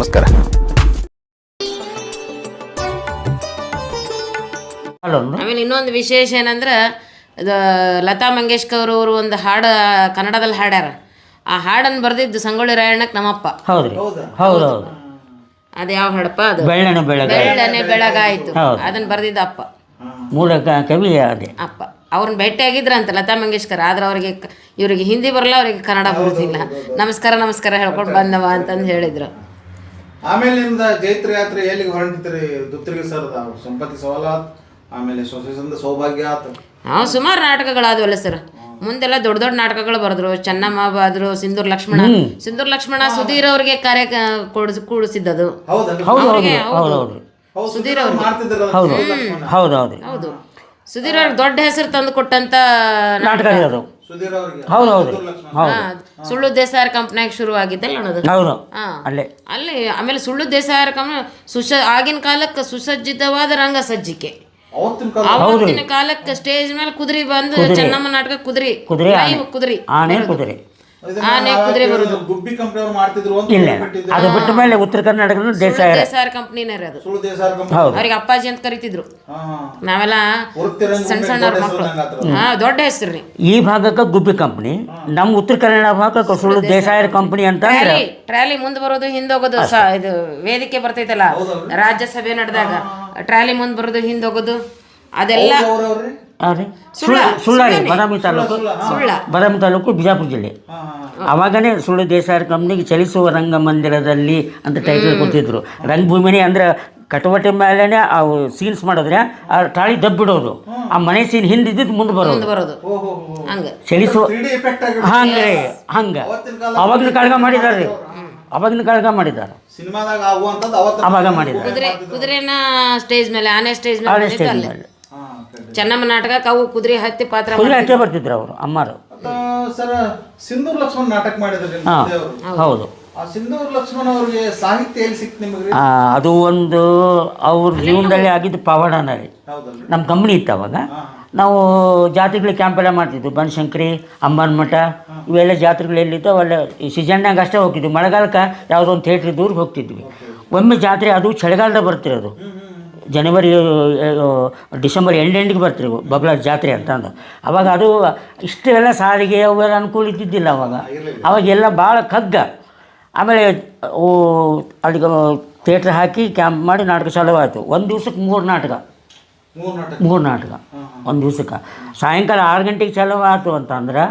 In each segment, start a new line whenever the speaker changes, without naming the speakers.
ನಮಸ್ಕಾರ.
ಆಮೇಲೆ ಇನ್ನೊಂದು ವಿಶೇಷ ಏನಂದ್ರೆ ಇದು ಲತಾ ಮಂಗೇಶ್ಕರ್ ಅವರು ಒಂದು ಹಾಡು ಕನ್ನಡದಲ್ಲಿ ಹಾಡ್ಯಾರ. ಆ ಹಾಡನ್ನು ಬರೆದಿದ್ದು ಸಂಗೊಳ್ಳಿ ರಾಯಣ್ಣಕ್ಕೆ ನಮ್ಮಪ್ಪ.
ಹೌದ್ರಿ. ಹೌದು? ಹೌದು
ಅದು ಯಾವ ಹಾಡಪ್ಪ ಅದು?
ಬೆಳ್ಳನೆ ಬೆಳಗ
ಬೆಳ್ಳನೆ ಬೆಳಗಾಯಿತು.
ಹೌದು.
ಅದನ್ನ ಬರೆದಿದ್ದ ಅಪ್ಪ.
ಮೂಲ ಕವಿ ಅದೇ.
ಅಪ್ಪ. ಅವ್ರನ್ನ ಆಗಿದ್ರಂತೆ ಲತಾ ಮಂಗೇಶ್ಕರ್ ಆದ್ರೆ ಅವರಿಗೆ ಇವ್ರಿಗೆ ಇವರಿಗೆ ಹಿಂದಿ ಬರಲ್ಲ ಅವರಿಗೆ ಕನ್ನಡ ಬರೋದಿಲ್ಲ. ನಮಸ್ಕಾರ ನಮಸ್ಕಾರ ಹೇಳ್ಕೊಂಡು ಬಂದವ ಅಂತಂದು ಹೇಳಿದ್ರು.
ಆಮೇಲಿಂದ ಜೈತ್ರ ಯಾತ್ರೆ ಎಲ್ಲಿಗೆ ಹೊರಟಿದ್ರಿ? ದುತ್ತರಿಗೆ ಸರ್ ಸಂಪತ್ತಿ ಸವಾಲಾತ್ ಆಮೇಲೆ ಸೊಸೆಸಂದ ಸೌಭಾಗ್ಯ ಆತ.
ನಾವು ಸುಮಾರು ನಾಟಕಗಳಾದವಲ್ಲ ಸರ್. ಮುಂದೆಲ್ಲ ದೊಡ್ಡ ದೊಡ್ಡ ನಾಟಕಗಳು ಬರೆದ್ರು. ಚೆನ್ನಮ್ಮ ಬಾದ್ರು ಸಿಂಧೂರ್ ಲಕ್ಷ್ಮಣ. ಸಿಂಧೂರ್ ಲಕ್ಷ್ಮಣ ಸುಧೀರ್ ಅವ್ರಿಗೆ ಕಾರ್ಯ ಕೊಡಿಸ್ ಕೂಡಿಸಿದ್ದದು.
ಹೌದು
ಅವ್ರಿಗೆ
ಸುಧೀರ್ ಅವ್ರು
ಹೌದು. ಹೌದು
ಸುಧೀರ್ ಅವ್ರಿಗೆ ದೊಡ್ಡ ಹೆಸರು ತಂದು ಕೊಟ್ಟಂತ
ನಾಟಕ ಅದು
ಸುಧೀರ್ ಅವ್ರಿಗೆ.
ಹೌದು ಹೌದು. ಹೌದು.
ಸುಳ್ಳು ದೇಸಾಯರ್ ಕಂಪ್ನಿಯಾಗ ಶುರು ಆಗಿದ್ದಲ್ಲ ಅನ್ನೋದು.
ಹೌದು.
ಹಾ.
ಅಲ್ಲೇ.
ಅಲ್ಲಿ ಆಮೇಲೆ ಸುಳ್ಳು ದೇಸಾಯರ ಕಂಪ್ನಿ ಸುಸ ಆಗಿನ ಕಾಲಕ್ಕೆ ಸುಸಜ್ಜಿತವಾದ ರಂಗ ಸಜ್ಜಿಕೆ.
ಅವತ್ತಿನ
ಕಾಲಕ್ಕೆ. ಸ್ಟೇಜ್ ಮೇಲೆ ಕುದುರೆ ಬಂದು ಚೆನ್ನಮ್ಮ ನಾಟಕ ಕುದುರೆ.
ಕುದುರೆ ಆನೆ.
ಕುದುರೆ.
ಆನೆ ಕುದುರೆ.
ಇದನ್ನ
ಆನೆ, ಕುದುರೆ ಬರುದು.
ಗುಬ್ಬಿ ಕಂಪನಿ ಅವ್ರು ಮಾಡ್ತಿದ್ರು ಅಂತ
ಇಲ್ಲ ಅದು ಬಿಟ್ಟ ಮೇಲೆ ಉತ್ತರ ಕರ್ನಾಟಕದ ದೇಸಾಯ
ದೇಸಾಯರ ಕಂಪ್ನಿನೇ ಅದು.
ಸುಳ್ಳು ದೇಸಾರ್ ಕಂಪನಿ
ಹೌದು.
ಅವ್ರಿಗೆ ಅಪ್ಪಾಜಿ ಅಂತ ಕರಿತಿದ್ರು.
ಹಾ ಹಾ.
ನಾವೆಲ್ಲ ಸಣ್ಣ ಸಣ್ಣ
ದೊಡ್ಡ
ಮಕ್ಕಳು
ಹೆಸರು
ಹಾ ದೊಡ್ಡ ಹೆಸರು ರೀ.
ಈ ಭಾಗಕ್ಕೆ ಗುಬ್ಬಿ ಕಂಪ್ನಿ ನಮ್ಮ ಉತ್ತರ ಕನ್ನಡ ಭಾಗಕ್ಕೆ ಸುಳ್ಳು ದೇಸಾಯರ ಕಂಪ್ನಿ ಅಂತ ಅಂದ್ರೆ
ಟ್ರಾಲಿ ಟ್ರಾಲಿ ಮುಂದೆ ಬರೋದು ಹಿಂದೋಗೋದು ಸ ಇದು ವೇದಿಕೆ ಬರ್ತೈತಲ್ಲ ರಾಜ್ಯಸಭೆ ನಡೆದಾಗ. ಟ್ರಾಲಿ ಮುಂದೆ ಬರೋದು ಹಿಂದೋಗೋದು ಅದೆಲ್ಲ
ಅವ್ರವ್ರಿ.
ಯಾವ್ರಿ? ಸುಳ್ಳ ಸುಳ್ಳ ರೀ ಬಾದಾಮಿ ತಾಲೂಕು
ಸುಳ್ಳ
ಬಾದಾಮಿ ತಾಲೂಕು ಬಿಜಾಪುರ ಜಿಲ್ಲೆ. ಆವಾಗನೇ ಸುಳ್ಳು ದೇಸಾಯರ ಕಂಪ್ನಿಗೆ ಚಲಿಸುವ ರಂಗಮಂದಿರದಲ್ಲಿ ಅಂತ ಟೈಟಲ್ ಕೊಟ್ಟಿದ್ರು ರಂಗಭೂಮಿನೇ ಅಂದ್ರೆ ಕಟವಟೆ ಮೇಲೆನೆ ಅವು ಸೀನ್ಸ್ ಮಾಡಿದ್ರೆ ಆ ಟಾಳಿ ದಬ್ಬಿಡೋದು ಆ ಮನೆ ಸೀನ್ ಹಿಂದಿದ್ದು ಮುಂದೆ ಬರೋದು.
ಮುಂದೆ ಬರೋದು.
ಓಹೋ
ಹಂಗ.
ಚಲಿಸುವ ಹಂಗೆ. ಹಂಗೆ ಅವಾಗಿನ ಕಾಳಗ ಮಾಡಿದ್ದಾರೆ ಅವಾಗಿನ ಕಾಳಗ ಮಾಡಿದ್ದಾರೆ ಅವಾಗ ಮಾಡಿದ್ದಾರೆ
ಕುದುರೆ ಕುದುರೆನ ಸ್ಟೇಜ್ ಮೇಲೆ ಆನೆ ಸ್ಟೇಜ್ ಮೇಲೆ. ಚೆನ್ನಮ್ಮ ನಾಟಕ ಕವು ಕುದುರೆ ಹತ್ತಿ ಪಾತ್ರ
ಕುದುರೆ ಬರ್ತಿದ್ರು ಅವರು ಅಮ್ಮರು.
ಸರ್ ಸಿಂಧೂರ್ ಲಕ್ಷ್ಮಣ್ ನಾಟಕ ಮಾಡಿದ್ರಿ
ಹಾಂ ಹೌದು.
ಆ ಸಿಂಧೂರ್ ಲಕ್ಷ್ಮಣ್ ಅವ್ರಿಗೆ ಸಾಹಿತ್ಯ ಎಲ್ಲಿ ಸಿಕ್ತು ನಿಮಗೆ?
ಆ, ಅದು ಒಂದು ಅವ್ರ ಜೀವನದಲ್ಲಿ ಆಗಿದ್ದು ಪವಾಡನ ರೀ ನಮ್ಮ ಕಂಪ್ನಿ ಇತ್ತು ಅವಾಗ ನಾವು ಜಾತ್ರೆಗಳು ಕ್ಯಾಂಪ್ ಎಲ್ಲ ಮಾಡ್ತಿದ್ವಿ ಬನಶಂಕರಿ ಅಂಬನ್ ಮಠ ಇವೆಲ್ಲ ಜಾತ್ರೆಗಳು ಎಲ್ಲಿತ್ತು ಅವೆಲ್ಲ ಈ ಸೀಸನ್ನಾಗ ಅಷ್ಟೇ ಹೋಗ್ತಿದ್ವಿ. ಮಳೆಗಾಲಕ್ಕೆ ಯಾವುದೋ ಒಂದು ಥಿಯೇಟ್ರ್ ದೂರ ಹೋಗ್ತಿದ್ವಿ. ಒಮ್ಮೆ ಜಾತ್ರೆ ಅದು ಚಳಿಗಾಲದ ಬರ್ತಿರೋದು. ಜನವರಿ ಡಿಸೆಂಬರ್ ಎಂಡ್ ಎಂಡಿಗೆ ಬರ್ತಿರು ಬಬ್ಲ ಜಾತ್ರೆ ಅಂತ ಅಂದ. ಅವಾಗ ಅದು ಇಷ್ಟೆಲ್ಲ ಸಾರಿಗೆ ಅವೆಲ್ಲ ಅನುಕೂಲ ಇದ್ದಿದ್ದಿಲ್ಲ ಅವಾಗ ಅವಾಗೆಲ್ಲ ಭಾಳ ಕಗ್ಗ ಆಮೇಲೆ ಅಲ್ಲಿಗೆ ಥಿಯೇಟ್ರ್ ಹಾಕಿ ಕ್ಯಾಂಪ್ ಮಾಡಿ ನಾಟಕ ಚಾಲುವಾಯಿತು ಆಯಿತು. ಒಂದು ದಿವ್ಸಕ್ಕೆ ಮೂರು ನಾಟಕ.
ಮೂರ್ ನಾಟಕ.
ಮೂರು ನಾಟಕ. ಒಂದು ದಿವ್ಸಕ್ಕೆ. ಸಾಯಂಕಾಲ ಆರು ಗಂಟೆಗೆ ಚಾಲೂ ಆಯ್ತು ಅಂತಂದ್ರೆ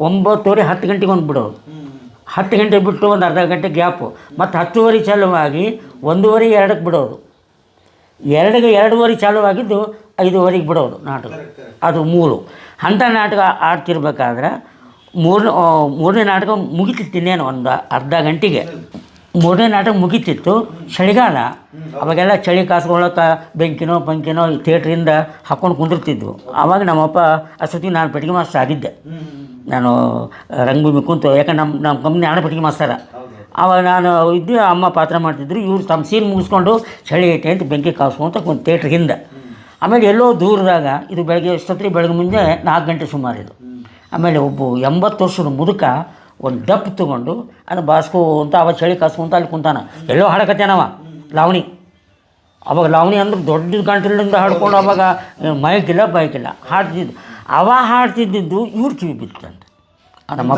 ಒಂಬತ್ತುವರೆ ಹತ್ತು ಗಂಟೆಗೆ ಒಂದು ಬಿಡೋದು. ಹತ್ತು ಗಂಟೆ ಬಿಟ್ಟು ಒಂದು ಅರ್ಧ ಗಂಟೆ ಗ್ಯಾಪು. ಮತ್ತು ಹತ್ತುವರೆ ಚಾಲುವಾಗಿ ಒಂದೂವರೆ ಎರಡಕ್ಕೆ ಬಿಡೋದು. ಎರಡಿಗೆ ಎರಡೂವರೆ ಚಾಲುವಾಗಿದ್ದು ಐದೂವರೆಗೆ ಬಿಡೋದು ನಾಟಕ. ಅದು ಮೂರು. ಅಂಥ ನಾಟಕ ಆಡ್ತಿರ್ಬೇಕಾದ್ರೆ ಮೂರನೇ ಮೂರನೇ ನಾಟಕ ಮುಗಿತಿತ್ತಿನ್ನೇನು ಒಂದು ಅರ್ಧ ಗಂಟೆಗೆ. ಮೂರನೇ ನಾಟಕ ಮುಗಿತಿತ್ತು ಚಳಿಗಾಲ. ಅವಾಗೆಲ್ಲ ಚಳಿ ಕಾಸ್ಕೊಳ್ಳೋಕೆ ಬೆಂಕಿನೋ ಪಂಕಿನೋ ಈ ಥಿಯೇಟ್ರಿಂದ ಹಾಕ್ಕೊಂಡು ಕುಂದಿರ್ತಿದ್ವು. ಆವಾಗ ನಮ್ಮಪ್ಪ ಅಷ್ಟೊತ್ತಿಗೆ ನಾನು ಪೆಟ್ಟಿಗೆ ಮಾಸ್ಟರ್ ಆಗಿದ್ದೆ. ನಾನು ರಂಗಭೂಮಿ ಕುಂತು ಯಾಕಂದ್ರೆ ನಮ್ಮ ನಮ್ಮ ಕಂಪ್ನಿ ಹಣ ಪೆಟ್ಟಿಗೆ ಮಾಸ್ತರ ಅವಾಗ ನಾನು ಇದ್ದು ಅಮ್ಮ ಪಾತ್ರ ಮಾಡ್ತಿದ್ರು ಇವ್ರು ತಮ್ಮ ಸೀನ್ ಮುಗಿಸ್ಕೊಂಡು ಚಳಿ ಐತೆ ಅಂತ ಬೆಂಕಿ ಕಾಸ್ಕೊಂತ ಒಂದು ಥಿಯೇಟ್ರ್ ಹಿಂದೆ. ಆಮೇಲೆ ಎಲ್ಲೋ ದೂರದಾಗ ಇದು ಬೆಳಗ್ಗೆ ಎಷ್ಟೊತ್ತಿಗೆ ಬೆಳಗ್ಗೆ ಮುಂದೆ ನಾಲ್ಕು ಗಂಟೆ ಸುಮಾರು ಇದು. ಆಮೇಲೆ ಒಬ್ಬ ಎಂಬತ್ತು ವರ್ಷದ ಮುದುಕ ಒಂದು ಡಪ್ ತೊಗೊಂಡು ಅದು ಬಾಸ್ಕೋ ಅಂತ ಅವ ಚಳಿ ಕಾಸ್ಕೊಂತ ಅಲ್ಲಿ ಕುಂತಾನ. ಎಲ್ಲೋ ಹಾಡಕತ್ತೇನವ ಲಾವಣಿ. ಅವಾಗ ಲಾವಣಿ ಅಂದ್ರೆ ದೊಡ್ಡ ಗಂಟಲಿಂದ ಹಾಡ್ಕೊಂಡು ಅವಾಗ ಮೈಕಿಲ್ಲ ಬೈಕಿಲ್ಲ ಹಾಡ್ತಿದ್ದು. ಅವ ಹಾಡ್ತಿದ್ದಿದ್ದು ಇವ್ರು ಕಿವಿ ಬಿತ್ತಂತೆ ನಮ್ಮ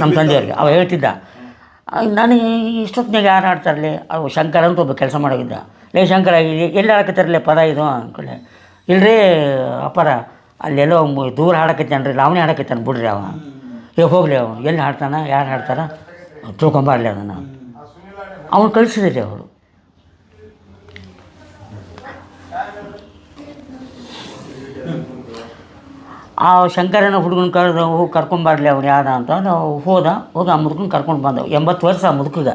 ನಮ್ಮ ತಂದೆಯವ್ರಿಗೆ. ಅವ ಹೇಳ್ತಿದ್ದ ಆ, ನನಗೆ ಇಷ್ಟೊತ್ತಿನಾಗ ಯಾರು ಆಡ್ತಾರಲ್ಲಿ? ಅವು ಶಂಕರ ಅಂತ ಒಬ್ಬ ಕೆಲಸ ಮಾಡೋಗಿದ್ದ. ಲೇ ಶಂಕರ ಇಲ್ಲಿ ಎಲ್ಲಿ ಹಾಡಕತ್ತಾರಲೆ ಪದ ಇದು? ಅಂದ್ಕೊಳ್ಳೆ ಇಲ್ಲರಿ ಅಪ್ಪರ ಅಲ್ಲೆಲ್ಲೋ ದೂರ ಹಾಡಕತ್ತಾನ ರೀ ಲಾವಣಿ ಹಾಡಕತ್ತಾನ ಬಿಡ್ರಿ ಅವ. ಏ ಹೋಗ್ಲಿ ಅವನು. ಎಲ್ಲಿ ಹಾಡ್ತಾನ ಯಾರು ಹಾಡ್ತಾರ? ತಿಳ್ಕೊಂಬರ್ಲಿ ಅದನ್ನು. ಅವನು ಕಳಿಸಿದ್ರಿ ಅವರು ಆ ಶಂಕರನ ಹುಡುಗನ ಕರೆದು ಹೋಗಿ ಕರ್ಕೊಂಬರ್ಲಿ ಅವ್ನು ಯಾರ ಅಂತ ನಾವು ಹೋದ ಹೋಗಿ ಆ ಮುದುಕನ ಕರ್ಕೊಂಡು ಬಂದವು. ಎಂಬತ್ತು ವರ್ಷ ಆ ಮುದುಕಗ.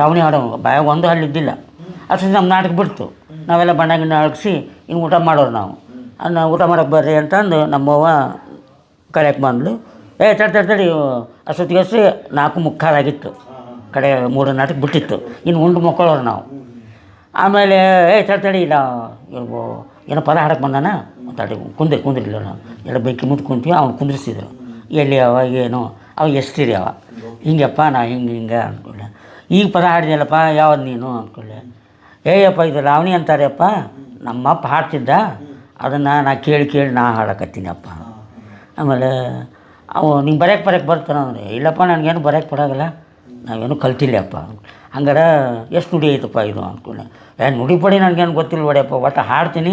ಲವಣಿ
ಆಡೋ ಆಡೋನು ಬಾಯಾಗ ಒಂದು ಹಳ್ಳಿ ಇದ್ದಿಲ್ಲ. ಅಷ್ಟು ನಮ್ಮ ನಾಟಕ ಬಿಡ್ತು. ನಾವೆಲ್ಲ ಬಣ್ಣ ಗಿಣ್ಣ ಅಳಗಿಸಿ ಹಿಂಗೆ ಊಟ ಮಾಡೋರು ನಾವು. ಅದನ್ನ ಊಟ ಮಾಡೋಕೆ ಬರ್ರಿ ಅಂತಂದು ನಮ್ಮವ್ವ ಕರೆಯಕ್ಕೆ ಬಂದ್ಲು. ಏ ತಡ ತಡಿ ತಡಿ. ಅಷ್ಟೊತ್ತಿಗೆ ಅಷ್ಟು ನಾಲ್ಕು ಮುಕ್ಕಾಲಾಗಿತ್ತು ಕಡೆ ಮೂರು ನಾಟಕ ಬಿಟ್ಟಿತ್ತು. ಇನ್ನು ಉಂಡು ಮಕ್ಕಳವ್ರು ನಾವು. ಆಮೇಲೆ ಏ ತಡ ತಡಿ ಇಲ್ಲ ಏನೋ ಪದ ಹಾಡಕ್ಕೆ ಬಂದಾನ? ತಡಿ ಕುಂದ್ರಿ, ಕುಂದ್ರಿಲ್ಲ ನಾವು ಎಲ್ಲ ಬೆಂಕಿ ಮುಂದೆ ಕುಂತೀವಿ ಅವ್ನು ಕುಂದ್ರಿಸಿದ್ರು. ಎಲ್ಲಿ ಅವ, ಏನು? ಅವ ಎಷ್ಟಿರಿ ಅವ? ಹಿಂಗಪ್ಪ, ನಾ ಹಿಂಗೆ ಹಿಂಗೆ ಅಂದ್ಕೊಂಡೆ ಈಗ ಪದ ಹಾಡಿದೆಯಲ್ಲಪ್ಪ ಯಾವ್ದು ನೀನು ಅಂದ್ಕೊಳ್ಳೆ ಏಯಪ್ಪ, ಇದು ಲಾವಣಿ ಅಂತಾರೆಪ್ಪ. ನಮ್ಮಪ್ಪ ಹಾಡ್ತಿದ್ದ. ಅದನ್ನು ನಾ ಕೇಳಿ ಕೇಳಿ ನಾ ಹಾಡಕತ್ತೀನಪ್ಪ. ಆಮೇಲೆ, ಅವು ನಿಂಗೆ ಬರೆಯಕ್ಕೆ ಬರೆಯಕ್ಕೆ ಬರ್ತಾನೆ ಅಂದರೆ? ಇಲ್ಲಪ್ಪ, ನನಗೇನು ಬರೆಯಕ್ಕೆ ಬರೋಲ್ಲ ನಾವೇನು ಕಲ್ತಿಲ್ಲಪ್ಪ. ಹಂಗಾರೆ ಎಷ್ಟು ನುಡಿ ಐತಪ್ಪ ಇದು ಅಂದ್ಕೊಂಡೆ ಏ ನುಡಿ ಪಡಿ ನನಗೇನು ಗೊತ್ತಿಲ್ಲ ಒಡೆಯಪ್ಪ ಒಟ್ಟು ಹಾಡ್ತೀನಿ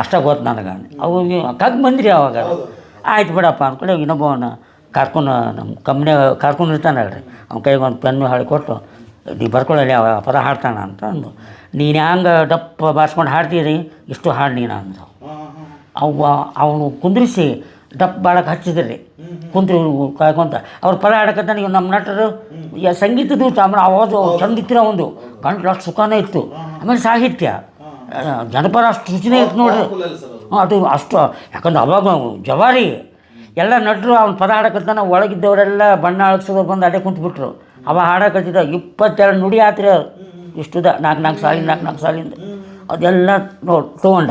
ಅಷ್ಟೇ ಗೊತ್ತು ನನಗೆ. ಅವು ನೀವು ಕಗ್ ಬಂದ್ರಿ ಅವಾಗ. ಆಯ್ತು ಬಿಡಪ್ಪ ಅಂದ್ಕೊಂಡು ಇನ್ನೊಬ್ಬವನ್ನ ಕರ್ಕೊಂಡು ನಮ್ಮ ಕಂಪ್ನಿಯಾಗ ಕರ್ಕೊಂಡು ಇರ್ತಾನಲ್ರಿ ಅವ್ನ ಕೈಗೆ ಒಂದು ಪೆನ್ನು ಹಾಳಿ ಕೊಟ್ಟು ನೀ ಬರ್ಕೊಳ್ಳಲಿ ಅವ ಪದ ಹಾಡ್ತಾನ ಅಂತ ಅಂದು. ನೀನು ಹ್ಯಾಂಗೆ ಡಪ್ಪ ಬಾರಿಸ್ಕೊಂಡು ಹಾಡ್ತೀರಿ ಇಷ್ಟು ಹಾಡು ನೀನು ಅಂದ ಅವ ಅವನು ಕುಂದ್ರಿಸಿ ಡಪ್ ಬಾಳಕ್ಕೆ ಹಚ್ಚಿದ್ರಿ. ಕುಂತ್ರಿ ಕಾಯ್ಕೊಂತ. ಅವ್ರ ಪದ ಆಡಕತ್ತ ನೀವು ನಮ್ಮ ನಟರು. ಸಂಗೀತದ್ದು ಆಮೇಲೆ ಅವಾಜು ಚಂದ ಇತ್ತು ಒಂದು. ಕಂಡ್ರೆ ಅಷ್ಟು ಸುಖನೇ ಇತ್ತು. ಆಮೇಲೆ ಸಾಹಿತ್ಯ. ಜನಪದ ಅಷ್ಟು ರುಚಿನೇ ಇತ್ತು ನೋಡ್ರಿ. ಅದು ಅಷ್ಟು. ಯಾಕಂದ್ರೆ ಅವಾಗ ಜವಾರಿ. ಎಲ್ಲ ನಟರು ಅವ್ನು ಪದ ಆಡಕತ್ತಾನ. ಒಳಗಿದ್ದವರೆಲ್ಲ ಬಣ್ಣ ಅಳಕ್ಸೋದ್ರು ಬಂದು ಅದೇ ಕುಂತ್ಬಿಟ್ರು. ಅವ ಹಾಡಕತ್ತಿದ್ದ ಇಪ್ಪತ್ತೆರಡು ನುಡಿ ಆತ್ರಿ ಇಷ್ಟು ಇಷ್ಟುದ ನಾಲ್ಕು ನಾಲ್ಕು ಸಾಲಿಂದ ನಾಲ್ಕು ನಾಲ್ಕು ಸಾಲಿಂದ ಅದೆಲ್ಲ ನೋಡಿ, ತೊಗೊಂಡ.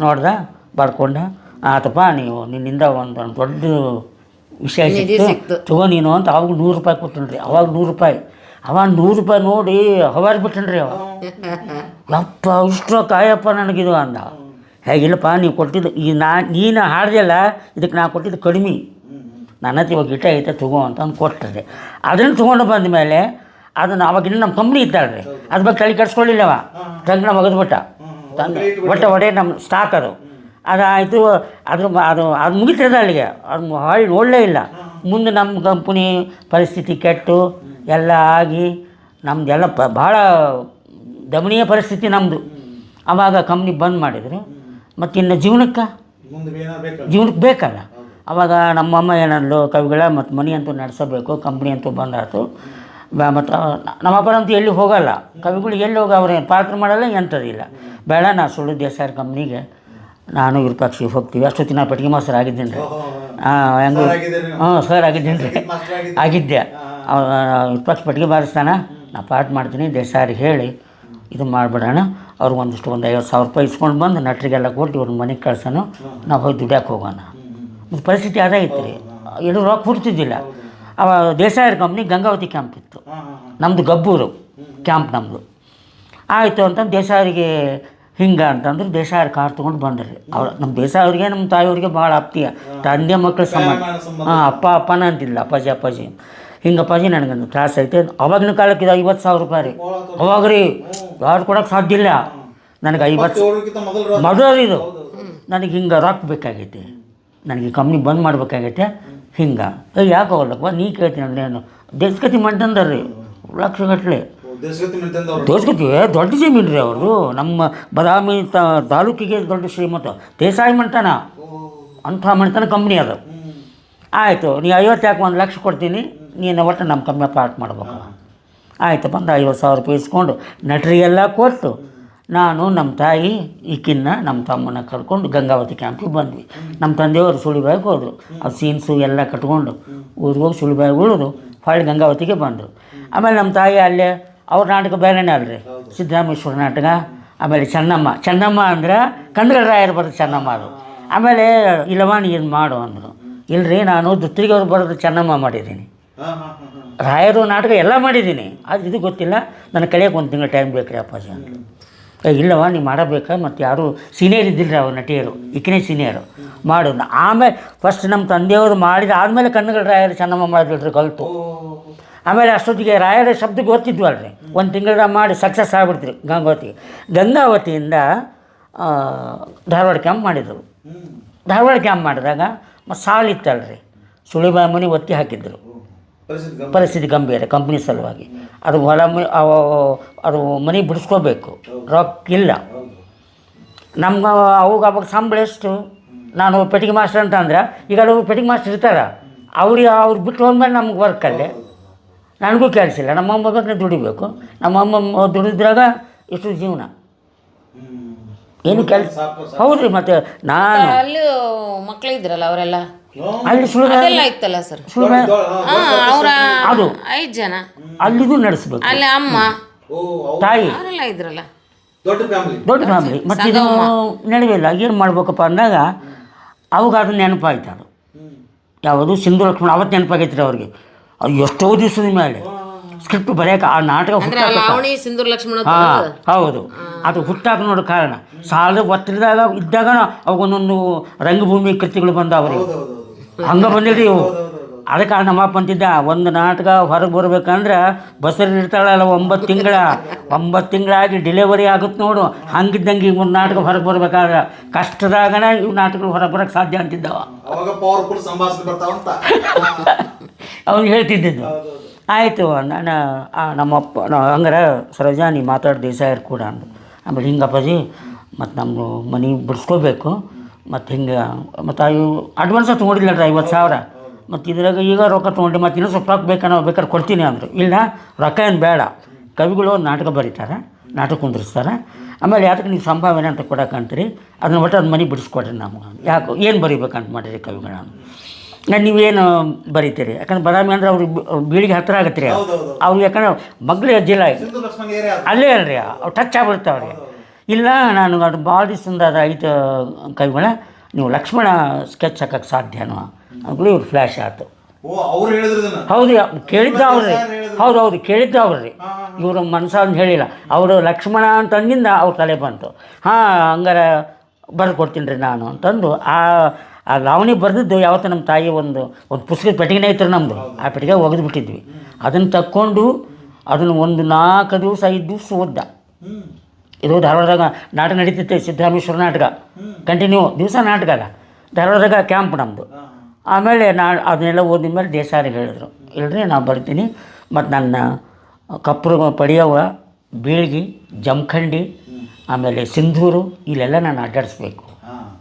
ನೋಡ್ದ, ಬರ್ಕೊಂಡ. ಆತಪ್ಪ ನೀವು ನಿನ್ನಿಂದ ಒಂದು ದೊಡ್ಡ ವಿಷಯ ಸಿಕ್ತು. ತಗೋ ನೀನು ಅಂತ ಅವಾಗ ನೂರು ರೂಪಾಯಿ ಕೊಟ್ಟನ್ರಿ. ಅವಾಗ ನೂರು ರೂಪಾಯಿ. ಅವ ನೂರು ರೂಪಾಯಿ ನೋಡಿ ಹವಾರಿ ಬಿಟ್ಟನ್ರಿ ಅವ. ಯಪ್ಪ ಇಷ್ಟು ಕಾಯಪ್ಪ ನನಗಿದು ಅಂದ. ಹೇಗಿಲ್ಲಪ್ಪ ನೀವು ಕೊಟ್ಟಿದ್ದು ಈ ನಾ ನೀನು ಹಾಡ್ದಲ್ಲ ಇದಕ್ಕೆ ನಾ ಕೊಟ್ಟಿದ್ದು ಕಡಿಮೆ. ನನ್ನ ಹತ್ರ ಇವಾಗ ಗಿಟ ಐತೆ ತಗೋ ಅಂತ ಅಂದು ಕೊಟ್ಟರೆ. ಅದನ್ನು ತೊಗೊಂಡು ಬಂದ ಮೇಲೆ ಅದನ್ನು ಅವಾಗಿನ್ನು ನಮ್ಮ ಕಂಪ್ನಿ ಇದ್ದಾಳ್ರಿ. ಅದ್ರ ಬಗ್ಗೆ ತಲೆ ತಂಗ ತಂಗಣ ಒಗೆದ್ಬಿಟ್ಟ ತಂದು. ಒಟ್ಟೆ ಒಡೆ ನಮ್ಮ ಸ್ಟಾಕ್ ಅದು. ಅದಾಯಿತು ಅದ್ರ ಮ- ಅದು ಅದು ಮುಗಿತದೆ ಅಲ್ಲಿಗೆ. ಅದು ಹಾಳು ನೋಡಲೇ ಇಲ್ಲ. ಮುಂದೆ ನಮ್ಮ ಕಂಪ್ನಿ ಪರಿಸ್ಥಿತಿ ಕೆಟ್ಟು, ಎಲ್ಲ ಆಗಿ ನಮ್ಮದೆಲ್ಲ ಪ ಭಾಳ ದಮನೀಯ ಪರಿಸ್ಥಿತಿ ನಮ್ಮದು ಆವಾಗ ಕಂಪ್ನಿ ಬಂದ್ ಮಾಡಿದರು. ಮತ್ತು ಇನ್ನು ಜೀವನಕ್ಕೆ? ಜೀವನಕ್ಕೆ ಬೇಕಲ್ಲ. ಅವಾಗ ನಮ್ಮಮ್ಮ ಏನಂದ್ಲು, ಕವಿಗಳ ಮತ್ತು ಮನೆ ಅಂತೂ ನಡೆಸಬೇಕು, ಕಂಪ್ನಿ ಅಂತೂ ಬಂದಾಯ್ತು. ಮತ್ತು ನಮ್ಮ ಅಪ್ಪನಂತೂ ಎಲ್ಲಿ ಹೋಗಲ್ಲ. ಕವಿಗಳು ಎಲ್ಲಿ ಹೋಗಿ ಅವ್ರೇನು ಪಾತ್ರ ಮಾಡಲ್ಲ ಎಂಥದಿಲ್ಲ. ಬೇಡ, ನಾ ಸುಳ್ಳು ದೇಸಾಯರ್ ಕಂಪ್ನಿಗೆ. ನಾನು ವಿರೂಪಾಕ್ಷಿ ಹೋಗ್ತೀವಿ. ಅಷ್ಟೊತ್ತಿನ ಪಟ್ಟಿಗೆ ಪೆಟ್ಟಿಗೆ ಮಾಸ್ತರ್ ಆಗಿದ್ದೇನೆ ರೀ ಹಾಂ ಹೆಂಗು ಹ್ಞೂ ಸರ್ ಆಗಿದ್ದೇನೆ ರೀ? ಆಗಿದ್ದೆ? ವಿಪಕ್ಷ ಪಟ್ಟಿಗೆ ಮಾರಿಸ್ತಾನ. ನಾ ಪಾಠ ಮಾಡ್ತೀನಿ ದೇಸಾರಿ ಹೇಳಿ. ಇದು ಮಾಡಿಬಿಡೋಣ. ಅವ್ರಿಗೆ ಒಂದಿಷ್ಟು ಒಂದು ಐವತ್ತು ಸಾವಿರ ರೂಪಾಯಿ ಇಸ್ಕೊಂಡು ಬಂದು ನಟರಿಗೆಲ್ಲ ಕೊಟ್ಟು ಇವ್ರ ಮನೆಗೆ ಕಳ್ಸೋಣ ನಾವು ಹೋಗಿ ದುಡ್ಯಾಕೆ ಹೋಗೋಣ. ಒಂದು ಪರಿಸ್ಥಿತಿ ಅದೇ ಇತ್ತು ರೀ ಏನು ರೊಕ್ಕ ಕೊಡ್ತಿದ್ದಿಲ್ಲ ಅವ ದೇಸಾಯರ್ ಕಂಪ್ನಿ ಗಂಗಾವತಿ ಕ್ಯಾಂಪ್ ಇತ್ತು. ನಮ್ಮದು ಗಬ್ಬೂರು ಕ್ಯಾಂಪ್ ನಮ್ಮದು ಆಯಿತು ಅಂತ ದೇಸಾಯರಿಗೆ ಹಿಂಗೆ ಅಂತಂದ್ರೆ ದೇಸಾಯರ್ ಕಾರ್ ತೊಗೊಂಡು ಬಂದ್ರಿ. ಅವ್ರು ನಮ್ಮ ದೇಸಾಯವ್ರಿಗೆ ನಮ್ಮ ತಾಯಿಯವ್ರಿಗೆ ಭಾಳ ಆಪ್ತಿಯ. ತಂದೆ ಮಕ್ಕಳ ಸಂಬಂಧ. ಹಾಂ ಅಪ್ಪ ಅಪ್ಪನ ಅಂತಿಲ್ಲ ಅಪ್ಪಾಜಿ ಅಪ್ಪಾಜಿ. ಹಿಂಗೆ ಅಪ್ಪಾಜಿ ನನಗೊಂದು ತ್ರಾಸ ಐತೆ. ಅವಾಗಿನ ಕಾಲಕ್ಕೆ ಇದು ಐವತ್ತು ಸಾವಿರ ರೂಪಾಯಿ ರೀ. ಅವಾಗ ರೀ ಯಾರು ಕೊಡೋಕೆ ಸಾಧ್ಯ ಇಲ್ಲ. ನನಗೆ ಐವತ್ತು
ಮೊದಲು
ಮೊದಲು ಇದು. ನನಗೆ ಹಿಂಗೆ ರೊಕ್ಕ ಬೇಕಾಗೈತಿ. ನನಗೆ ಕಂಪ್ನಿ ಬಂದ್ ಮಾಡ್ಬೇಕಾಗೈತೆ. ಹಿಂಗೆ. ಏ ಯಾಕೆ ಹೋಗ್ಲಕ್ಕ ನೀ ಕೇಳ್ತೀನಿ ಅಂದ್ರೆ ಏನು? ದೇಶಗತಿ ರೀ ಲಕ್ಷಗಟ್ಟಲೆ
ದೇಶಗತಿ
ದೊಡ್ಡ ಜಮೀನ್ರಿ ರೀ ಅವರು ನಮ್ಮ ಬದಾಮಿ ತ ತಾಲೂಕಿಗೆ ದೊಡ್ಡ ಶ್ರೀಮಂತ. ದೇಸಾಯಿ ಮಂಟನ ಅಂಥ ಮಂಟನ ಕಂಪ್ನಿ ಅದು. ಆಯಿತು ನೀ ಐವತ್ತು ಯಾಕೆ ಒಂದು ಲಕ್ಷ ಕೊಡ್ತೀನಿ? ನೀನು ಒಟ್ಟು ನಮ್ಮ ಕಂಪ್ನಿ ಪಾರ್ಟ್ ಮಾಡ್ಬೇಕು. ಆಯಿತು ಬಂದು ಐವತ್ತು ಸಾವಿರ ರೂಪಾಯಿ ಇಸ್ಕೊಂಡು ನಟರಿಗೆಲ್ಲ ಕೊಟ್ಟು ನಾನು ನಮ್ಮ ತಾಯಿ ಈಕಿನ್ನ ನಮ್ಮ ತಮ್ಮನ ಕರ್ಕೊಂಡು ಗಂಗಾವತಿ ಕ್ಯಾಂಪಿಗೆ ಬಂದ್ವಿ. ನಮ್ಮ ತಂದೆಯವರು ಸುಳಿಬಾಯಿಗೆ ಹೋದರು. ಆ ಸೀನ್ಸು ಎಲ್ಲ ಕಟ್ಕೊಂಡು ಊರಿಗೆ ಹೋಗಿ ಸುಳಿಬಾಯಿಗೆ ಉಳಿದು ಹೊಳ್ಳಿ ಗಂಗಾವತಿಗೆ ಬಂದರು. ಆಮೇಲೆ ನಮ್ಮ ತಾಯಿ ಅಲ್ಲೇ ಅವ್ರ ನಾಟಕ ಬೇರೆನೇ ಅಲ್ರಿ. ಸಿದ್ದರಾಮೇಶ್ವರ ನಾಟಕ ಆಮೇಲೆ ಚೆನ್ನಮ್ಮ. ಚೆನ್ನಮ್ಮ ಅಂದ್ರೆ ರಾಯರು ಬರೋದು ಚೆನ್ನಮ್ಮ ಅದು. ಆಮೇಲೆ ಇಲ್ಲವ ನೀನು ಮಾಡು ಅಂದರು. ಇಲ್ರಿ ನಾನು ಅವ್ರು ಬರೋದು ಚೆನ್ನಮ್ಮ ಮಾಡಿದ್ದೀನಿ. ರಾಯರು ನಾಟಕ ಎಲ್ಲ ಮಾಡಿದ್ದೀನಿ. ಅದು ಇದು ಗೊತ್ತಿಲ್ಲ. ನನ್ನ ಕಲಿಯೋಕೆ ಒಂದು ತಿಂಗಳು ಟೈಮ್ ಬೇಕು ರೀ ಅಪ್ಪಾಜಿ ಅಂದರು. ಇಲ್ಲವ ನೀವು ಮಾಡಬೇಕಾ? ಮತ್ತು ಯಾರು ಸೀನಿಯರ್ ಇದ್ದಿಲ್ಲ ಅವ್ರು ನಟಿಯರು ಈಕಿನೇ ಸೀನಿಯರು ಮಾಡು. ಆಮೇಲೆ ಫಸ್ಟ್ ನಮ್ಮ ತಂದೆಯವರು ಮಾಡಿದ ಆದಮೇಲೆ ಕನ್ನಡ ರಾಯರು ಚೆನ್ನಮ್ಮ ಮಾಡಿದ್ರು ಕಲ್ತು. ಆಮೇಲೆ ಅಷ್ಟೊತ್ತಿಗೆ ರಾಯರ ಒತ್ತಿದ್ವಿ ಅಲ್ರಿ. ಒಂದು ತಿಂಗಳ ಮಾಡಿ ಸಕ್ಸಸ್ ಆಗ್ಬಿಡ್ತೀರಿ ಗಂಗಾವತಿ. ಗಂಗಾವತಿಯಿಂದ ಧಾರವಾಡ ಕ್ಯಾಂಪ್ ಮಾಡಿದರು. ಧಾರವಾಡ ಕ್ಯಾಂಪ್ ಮಾಡಿದಾಗ ಮತ್ತು ಸಾಲ ಇತ್ತಲ್ರಿ. ಸುಳಿಬಾಯಿ ಮನೆ ಒತ್ತಿ ಹಾಕಿದ್ರು.
ಪರಿಸ್ಥಿತಿ ಗಂಭೀರ.
ಕಂಪ್ನಿ ಸಲುವಾಗಿ. ಅದು ಹೊಲ ಅದು ಮನೆ ಬಿಡಿಸ್ಕೋಬೇಕು. ರೊಕ್ಕ ಇಲ್ಲ. ನಮ್ಗೆ ಅವಾಗ ಅವಾಗ ಸಂಬಳ ಎಷ್ಟು? ನಾನು ಪೆಟ್ಟಿಗೆ ಮಾಸ್ಟರ್ ಅಂತ ಅಂದ್ರೆ ಈಗ ಪೆಟ್ಟಿಗೆ ಮಾಸ್ಟರ್ ಇರ್ತಾರೆ. ಅವ್ರಿಗೆ ಅವ್ರು ಬಿಟ್ಟು ಹೋದ್ಮೇಲೆ ನಮ್ಗೆ ವರ್ಕಲ್ಲಿ ನನಗೂ ಕೆಲಸ ಇಲ್ಲ. ನಮ್ಮ ಅಮ್ಮ ಬೇಕಾದ್ರೆ ದುಡಿಬೇಕು. ನಮ್ಮ ಅಮ್ಮ ದುಡಿದ್ರಾಗ ಇಷ್ಟು ಜೀವನ. ಏನು ಕೆಲಸ. ಹೌದ್ರಿ ಮತ್ತೆ ನಾನು
ಅಲ್ಲಿ ಮಕ್ಳಿದ್ರಲ್ಲ ಅವರೆಲ್ಲ?
ಅಲ್ಲಿ ಸುಳ್ಳು
ಅದೆಲ್ಲ ಇತ್ತಲ್ಲ ಸರ್?
ಸುಳ್ಳು
ಅವರ
ಅದು.
ಐದು ಜನ.
ಅಲ್ಲಿದು ನಡೆಸ್ಬೇಕು.
ಅಲ್ಲಿ ಅಮ್ಮ.
ತಾಯಿ.
ಅವರೆಲ್ಲ ಇದ್ರಲ್ಲ?
ದೊಡ್ಡ ಫ್ಯಾಮಿಲಿ
ದೊಡ್ಡ ಫ್ಯಾಮಿಲಿ ಮತ್ತು ಇದು ನಡೆವಿಲ್ಲ. ಏನು ಮಾಡ್ಬೇಕಪ್ಪ ಅಂದಾಗ ಅವಾಗ ಅದು ನೆನಪಾಯ್ತು ಅದು. ಯಾವುದು ಸಿಂಧು ಲಕ್ಷ್ಮಣ ಅವತ್ತು ನೆನಪಾಗೈತ್ರಿ ಅವ್ರಿಗೆ. ಅದು ಎಷ್ಟೋ ದಿವಸದ ಮೇಲೆ ಸ್ಕ್ರಿಪ್ಟ್ ಬರೆಯಕ್ಕೆ ಆ ನಾಟಕ
ಅಂದ್ರೆ ಆ
ಹುಟ್ಟಾಕ
ಸಿಂಧೂರ್ ಲಕ್ಷ್ಮಣ
ಹಾ ಹೌದು. ಅದು ಹುಟ್ಟಾಕ ನೋಡೋ ಕಾರಣ. ಸಾಲದ ಒತ್ತಡದಾಗ ಇದ್ದಾಗ ಅವಾಗ ಒಂದೊಂದು ರಂಗಭೂಮಿ ಕೃತಿಗಳು ಬಂದಾವ್ರಿ ಹಂಗ ಬಂದಿರಿ ಇವು. ಅದಕ್ಕೆ ನಮ್ಮಪ್ಪ ಅಂತಿದ್ದ ಒಂದು ನಾಟಕ ಹೊರಗೆ ಬರ್ಬೇಕಂದ್ರೆ ಬಸರಿ ಇರ್ತಾಳಲ್ಲ ಒಂಬತ್ತು ತಿಂಗಳ. ಒಂಬತ್ತು ತಿಂಗಳಾಗಿ ಡಿಲೆವರಿ ಆಗುತ್ತೆ ನೋಡು. ಹಂಗಿದ್ದಂಗೆ ಈ ಒಂದು ನಾಟಕ ಹೊರಗೆ ಬರ್ಬೇಕಾದ್ರೆ ಕಷ್ಟದಾಗನ ಇವು ನಾಟಕಗಳು ಹೊರಗೆ ಬರೋಕ್ಕೆ ಸಾಧ್ಯ ಅಂತಿದ್ದವ. ಅವ್ನು ಹೇಳ್ತಿದ್ದಿದ್ದು. ಆಯಿತು ನಾನು ನಮ್ಮಪ್ಪ ಹಂಗಾರೆ ಸರೋಜ ನೀ ದಿವಸ ದೇಸಾಯರು ಕೂಡ ಅಂದು ಆಮೇಲೆ ಹಿಂಗಪ್ಪಾಜಿ ಮತ್ತು ನಮ್ಮ ಮನೆ ಬಿಡಿಸ್ಕೋಬೇಕು. ಮತ್ತು ಹಿಂಗೆ ಮತ್ತು ಇವು ಅಡ್ವಾನ್ಸ ತೊಗೊಂಡಿಲ್ಲ ಐವತ್ತು ಸಾವಿರ. ಮತ್ತು ಇದ್ರಾಗ ಈಗ ರೊಕ್ಕ ತೊಗೊಂಡು ಮತ್ತು ಇನ್ನೂ ಸ್ವಲ್ಪ ರೊಕ್ಕ ಬೇಕಾ ನಾವು ಬೇಕಾದ್ರೆ ಕೊಡ್ತೀನಿ ಅಂದರು. ಇಲ್ಲ ರೊಕ್ಕ ಏನು ಬೇಡ. ಕವಿಗಳು ನಾಟಕ ಬರೀತಾರೆ ನಾಟಕ ಕುಂದಿರ್ಸ್ತಾರೆ. ಆಮೇಲೆ ಯಾತಕ್ಕೆ ನೀವು ಸಂಭಾವನೆ ಅಂತ ಕೊಡೋಕಂತೀರಿ ಅದನ್ನ ಒಟ್ಟು ಅದು ಮನೆ ಬಿಡಿಸ್ಕೊಡ್ರಿ ನಮ್ಗೆ. ಯಾಕೆ ಏನು ಬರೀಬೇಕಂತ ಮಾಡಿರಿ ಕವಿಗಳನ್ನ? ನಾನು ನೀವೇನು ಬರೀತೀರಿ? ಯಾಕಂದ್ರೆ ಬದಾಮಿ ಅಂದ್ರೆ ಅವ್ರಿಗೆ ಬೀಳಿಗೆ ಹತ್ತಿರ ಆಗತ್ತೆ ರೀ. ಅವ್ರಿಗೆ ಯಾಕಂದ್ರೆ ಮಗ್ಳು
ಜಿಲ್ಲ
ಅಲ್ಲೇ ಅಲ್ರಿ ಅವ್ರು ಟಚ್ ಆಗ್ಬಿಡ್ತಾವ್ರಿ ಇಲ್ಲ ನಾನು ಅದು ಭಾಳ ದಿವಸದಿಂದ ಅದು ಐದು ಕೈಗಳ ನೀವು ಲಕ್ಷ್ಮಣ ಸ್ಕೆಚ್ ಹಾಕಕ್ಕೆ ಸಾಧ್ಯನೋ? ಅಂದ್ಗಳು ಇವ್ರು ಫ್ಲ್ಯಾಶ್ ಆಯ್ತು ಹೌದು ಕೇಳಿದ್ದ ಅವ್ರಿ ಹೌದು ಹೌದು ಕೇಳಿದ್ದ ಅವ್ರಿ ಇವರು ಮನಸ್ಸಂದು ಹೇಳಿಲ್ಲ. ಅವರು ಲಕ್ಷ್ಮಣ ಅಂತ ಅಂದಿಂದ ಅವ್ರ ತಲೆ ಬಂತು. ಹಾಂ ಹಂಗಾರೆ ಬರ್ಕೊಡ್ತೀನಿ ಕೊಡ್ತೀನಿ ರೀ ನಾನು ಅಂತಂದು ಆ ಆ ಲಾವಣಿ ಬರೆದಿದ್ದು ಯಾವತ್ತು ನಮ್ಮ ತಾಯಿ ಒಂದು ಒಂದು ಪುಸ್ತಕದ ಪೆಟ್ಟಿಗೆನೇ ಇತ್ತು ನಮ್ಮದು ಆ ಪೆಟ್ಟಿಗೆ ಒಗೆದು ಬಿಟ್ಟಿದ್ವಿ. ಅದನ್ನು ತಕ್ಕೊಂಡು ಅದನ್ನು ಒಂದು ನಾಲ್ಕು ದಿವಸ ಐದು ದಿವಸ ಓದ್ದ. ಇದು ಧಾರವಾಡದಾಗ ನಾಟಕ ನಡೀತೈತೆ ಸಿದ್ದರಾಮೇಶ್ವರ ನಾಟಕ. ಕಂಟಿನ್ಯೂ ದಿವಸ ನಾಟಕ ಅಲ್ಲ. ಧಾರವಾಡದಾಗ ಕ್ಯಾಂಪ್ ನಮ್ಮದು ಆಮೇಲೆ ನಾ ಅದನ್ನೆಲ್ಲ ಓದಿದ ಮೇಲೆ ದೇಸಾರಿಗೆ ಹೇಳಿದ್ರು. ಇಲ್ರಿ ನಾನು ಬರ್ತೀನಿ. ಮತ್ತು ನನ್ನ ಕಪ್ಪರು ಪಡೆಯವ ಬೀಳ್ಗಿ ಜಮಖಂಡಿ ಆಮೇಲೆ ಸಿಂಧೂರು ಇಲ್ಲೆಲ್ಲ ನಾನು ಅಡ್ಡಾಡಿಸ್ಬೇಕು.
ಹಾ.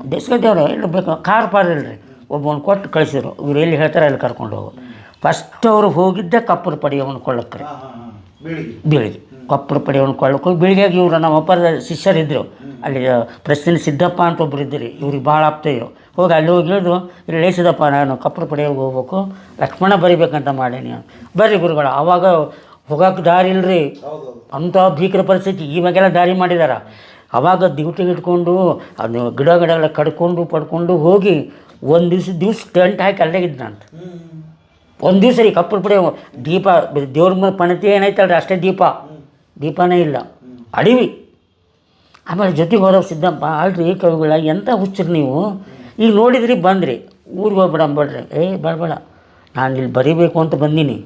ಅಂದರು ದೇಶಗದ್ದವ್ರು ಇಡಬೇಕು ಕಾರ್ ಪಾರ್ ಇಲ್ರಿ. ಒಬ್ಬನ್ ಕೊಟ್ಟು ಕಳಿಸಿದ್ರು. ಇವ್ರು ಎಲ್ಲಿ ಹೇಳ್ತಾರೆ ಅಲ್ಲಿ ಕರ್ಕೊಂಡು ಹೋಗು. ಫಸ್ಟ್ ಅವರು ಹೋಗಿದ್ದೆ ಕಪ್ಪರ ಪಡೆಯವನು ಕೊಳ್ಳಕ್ರಿ.
ಹಾ ಹಾ ಹಾ. ಬೀಳಿಗೆ.
ಕಪ್ಪರ ಕೊಪ್ಪರು ಪಡೆಯವನು ಕೊಳ್ಳಕ್ಕೆ ಬೀಳಿಗೆಗೆ ಇವರು ನಮ್ಮ ಅಪ್ಪರ ಶಿಷ್ಯರಿದ್ದರು ಅಲ್ಲಿ ಪ್ರಶ್ನೆ ಸಿದ್ದಪ್ಪ ಅಂತ ಒಬ್ರು ಇದ್ದರು. ಇವ್ರಿಗೆ ಭಾಳ ಆಪ್ತೇಯು ಹೋಗಿ ಅಲ್ಲಿ ಹೋಗಿ ಹೇಳಿದ್ರು ಇಲ್ಲಿ ಲೇಸಿದಪ್ಪ ನಾನು ಕಪ್ಪರ ಪಡೆಯೋಗಿ ಹೋಗ್ಬೇಕು. ಲಕ್ಷ್ಮಣ ಬರಿಬೇಕಂತ ಮಾಡೀನಿ ಬರ್ರಿ ಗುರುಗಳು ಆವಾಗ ಹೋಗಕ್ಕೆ ದಾರಿ ಇಲ್ರಿ.
ಹೌದೌದು.
ಅಂಥ ಭೀಕರ ಪರಿಸ್ಥಿತಿ ಇವಾಗೆಲ್ಲ ದಾರಿ ಮಾಡಿದಾರ. ಅವಾಗ ಡ್ಯೂಟಿ ಇಟ್ಕೊಂಡು ಅದು ಗಿಡ ಗಿಡಗಳ ಎಲ್ಲ ಕಡ್ಕೊಂಡು ಪಡ್ಕೊಂಡು ಹೋಗಿ ಒಂದು ದಿವ್ಸ ದಿವ್ಸ ಟೆಂಟ್ ಹಾಕಿ ಅಲ್ಲೇ ಇದ್ದೆ
ನಾನು.
ಒಂದು ದಿವಸ ರೀ ಕಪ್ಪು ಪಡೆ ದೀಪ ದೇವ್ರ ಮೇಲೆ ಪಣತಿ ಏನೈತಲ್ರಿ ಅಷ್ಟೇ ದೀಪ. ದೀಪನೇ ಇಲ್ಲ. ಅಡಿವಿ. ಆಮೇಲೆ ಜೊತೆಗೆ ಹೋದವ್ ಸಿದ್ದಪ್ಪ ಅಲ್ರಿ ಕವಿಗಳ ಎಂಥ ಹುಚ್ಚರು ನೀವು? ಈಗ ನೋಡಿದ್ರಿ ಬಂದ್ರಿ ಊರಿಗೆ ಹೋಗ್ಬೇಡ ಬಿಡ್ರಿ ಏ ಬೇಡ ಬೇಡ. ನಾನು ಇಲ್ಲಿ ಬರೀಬೇಕು ಅಂತ ಬಂದೀನಿ.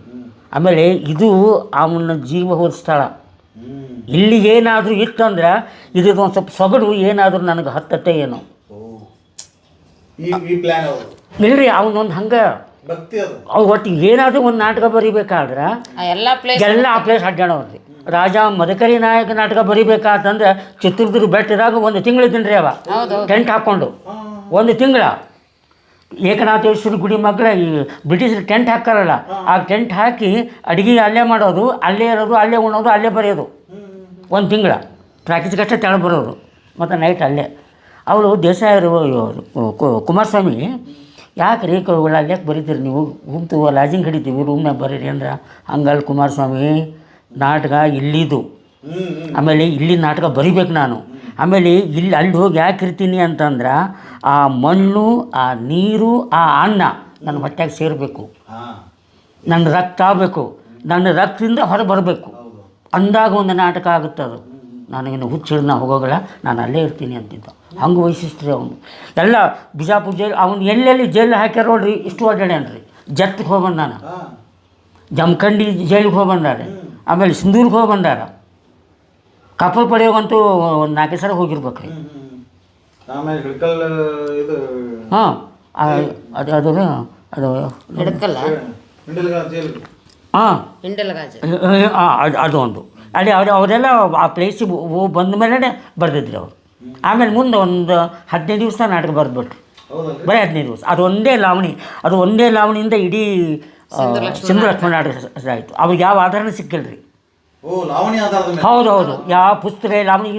ಆಮೇಲೆ ಇದು ಅವನ ಜೀವ ಹೋದ ಸ್ಥಳ. ಇಲ್ಲಿ ಏನಾದರೂ ಇತ್ತಂದ್ರೆ ಇದ್ರದ್ದು ಒಂದು ಸ್ವಲ್ಪ ಸೊಗಡು ಏನಾದರೂ ನನಗೆ ಹತ್ತತ್ತೆ ಏನು. ಇಲ್ರಿ ಅವನೊಂದು ಹಂಗೆ.
ಭಕ್ತಿ ಒಟ್ಟು
ಅವು ಒಟ್ಟಿಗೆ ಏನಾದರೂ ಒಂದು ನಾಟಕ ಬರಿಬೇಕಾದ್ರೆ
ಆ ಎಲ್ಲ ಪ್ಲೇಸ್
ಎಲ್ಲ ಆ ಪ್ಲೇಸ್ ಅಡ್ಡಾಡವ್ರಿ ರಾಜ ಮದಕರಿ ನಾಯಕ ನಾಟಕ ಬರಿಬೇಕಾತಂದ್ರೆ ಚಿತ್ರದುರ್ಗ ಬೆಟ್ಟದಾಗ ಒಂದು ತಿಂಗಳಿದ್ದೀನಿ ರೀ ಅವ. ಟೆಂಟ್ ಹಾಕ್ಕೊಂಡು ಒಂದು ತಿಂಗಳ. ಏಕನಾಥೇಶ್ವರ ಗುಡಿ ಮಗ್ಳ ಈ ಬ್ರಿಟಿಷರು ಟೆಂಟ್ ಹಾಕಾರಲ್ಲ ಆ ಟೆಂಟ್ ಹಾಕಿ ಅಡುಗೆ ಅಲ್ಲೇ ಮಾಡೋದು ಅಲ್ಲೇ ಇರೋದು ಅಲ್ಲೇ ಉಣ್ಣೋದು ಅಲ್ಲೇ ಬರೆಯೋದು. ಒಂದು ತಿಂಗಳ ಪ್ರಾಕ್ಟೀಸ್ ಕಷ್ಟ ತೆಳ ಬರೋದು ಮತ್ತು ನೈಟ್ ಅಲ್ಲೇ. ಅವಳು ದೇಸಾಯರು ಕುಮಾರಸ್ವಾಮಿ ಯಾಕೆ ರೀ ಅಲ್ಲೇ ಬರೀತೀರಿ ನೀವು? ಗುಂತು ಲಾಜಿಂಗ್ ಹಿಡಿತೀವಿ ರೂಮ್ನಾಗ ಬರೀರಿ ಅಂದ್ರೆ ಹಂಗಲ್ ಕುಮಾರಸ್ವಾಮಿ ನಾಟಕ ಇಲ್ಲಿದು. ಆಮೇಲೆ ಇಲ್ಲಿ ನಾಟಕ ಬರಿಬೇಕು ನಾನು. ಆಮೇಲೆ ಇಲ್ಲಿ ಅಲ್ಲಿ ಹೋಗಿ ಯಾಕೆ ಇರ್ತೀನಿ ಅಂತಂದ್ರೆ ಆ ಮಣ್ಣು ಆ ನೀರು ಆ ಅನ್ನ ನನ್ನ ಹೊಟ್ಟೆಗೆ ಸೇರಬೇಕು. ನನ್ನ ರಕ್ತ ಆಗಬೇಕು. ನನ್ನ ರಕ್ತದಿಂದ ಹೊರ ಬರಬೇಕು. ಅಂದಾಗ ಒಂದು ನಾಟಕ ಆಗುತ್ತೆ ಅದು. ನನಗಿನ್ನು ಹುಚ್ಚಿಡ್ದು ನಾ ಹೋಗೋಗಲ್ಲ ನಾನು ಅಲ್ಲೇ ಇರ್ತೀನಿ ಅಂತಿದ್ದ. ಹಂಗೆ ವೈಶಿಷ್ಟ್ರಿ ಅವನು. ಎಲ್ಲ ಬಿಜಾಪುರ ಜೈಲು ಅವನು ಎಲ್ಲೆಲ್ಲಿ ಜೈಲು ಹಾಕ್ಯಾರ ನೋಡ್ರಿ ಇಷ್ಟು ಅಡ್ಡಾಡ್ಯಾನ್ರಿ ಜತ್ತಿಗೆ ಹೋಗಿ
ನಾನು
ಜಮಖಂಡಿ ಜೈಲಿಗೆ ಹೋಗಿ ಬಂದಾರ ಆಮೇಲೆ ಸಿಂಧೂರ್ಗೆ ಹೋಗಿ ಬಂದಾರ. ಕಪಲ್ ಪಡೆಯೋಗಂತೂ ಒಂದು ನಾಲ್ಕೈದು ಸಲ
ಆಮೇಲೆ ಹಿಡ್ಕಲ್ ಇದು
ಹಾಂ ಅದು ಅದು ಅದು
ಹಿಡ್ಕಲ್ಲ?
ಹಾಂ.
ಹಿಂಡಲಗಾಜ.
ಅದು ಅದು ಒಂದು. ಅಲ್ಲಿ ಅವ್ರು ಅವರೆಲ್ಲ ಆ ಪ್ಲೇಸಿಗೆ ಬಂದ ಮೇಲೆ ಬರೆದಿದ್ರು ಅವರು. ಆಮೇಲೆ ಮುಂದೆ ಒಂದು ಹದಿನೈದು ದಿವಸ ನಾಟಕ ಬರೆದ್ಬಿಟ್ರು. ಬರೀ ಹದಿನೈದು ದಿವಸ. ಅದು ಒಂದೇ ಲಾವಣಿ ಅದು ಒಂದೇ ಲಾವಣಿಯಿಂದ ಇಡೀ ಸಿಂಧು ಲಕ್ಷ್ಮಣ ನಾಟಕ ಆಯಿತು. ಅವ್ರಿಗೆ ಯಾವ ಆಧಾರನೂ ಸಿಕ್ಕಿಲ್ಲ ರೀ ಹೌದು ಹೌದು. ಯಾವ ಪುಸ್ತಕ ಲಾವಣಿ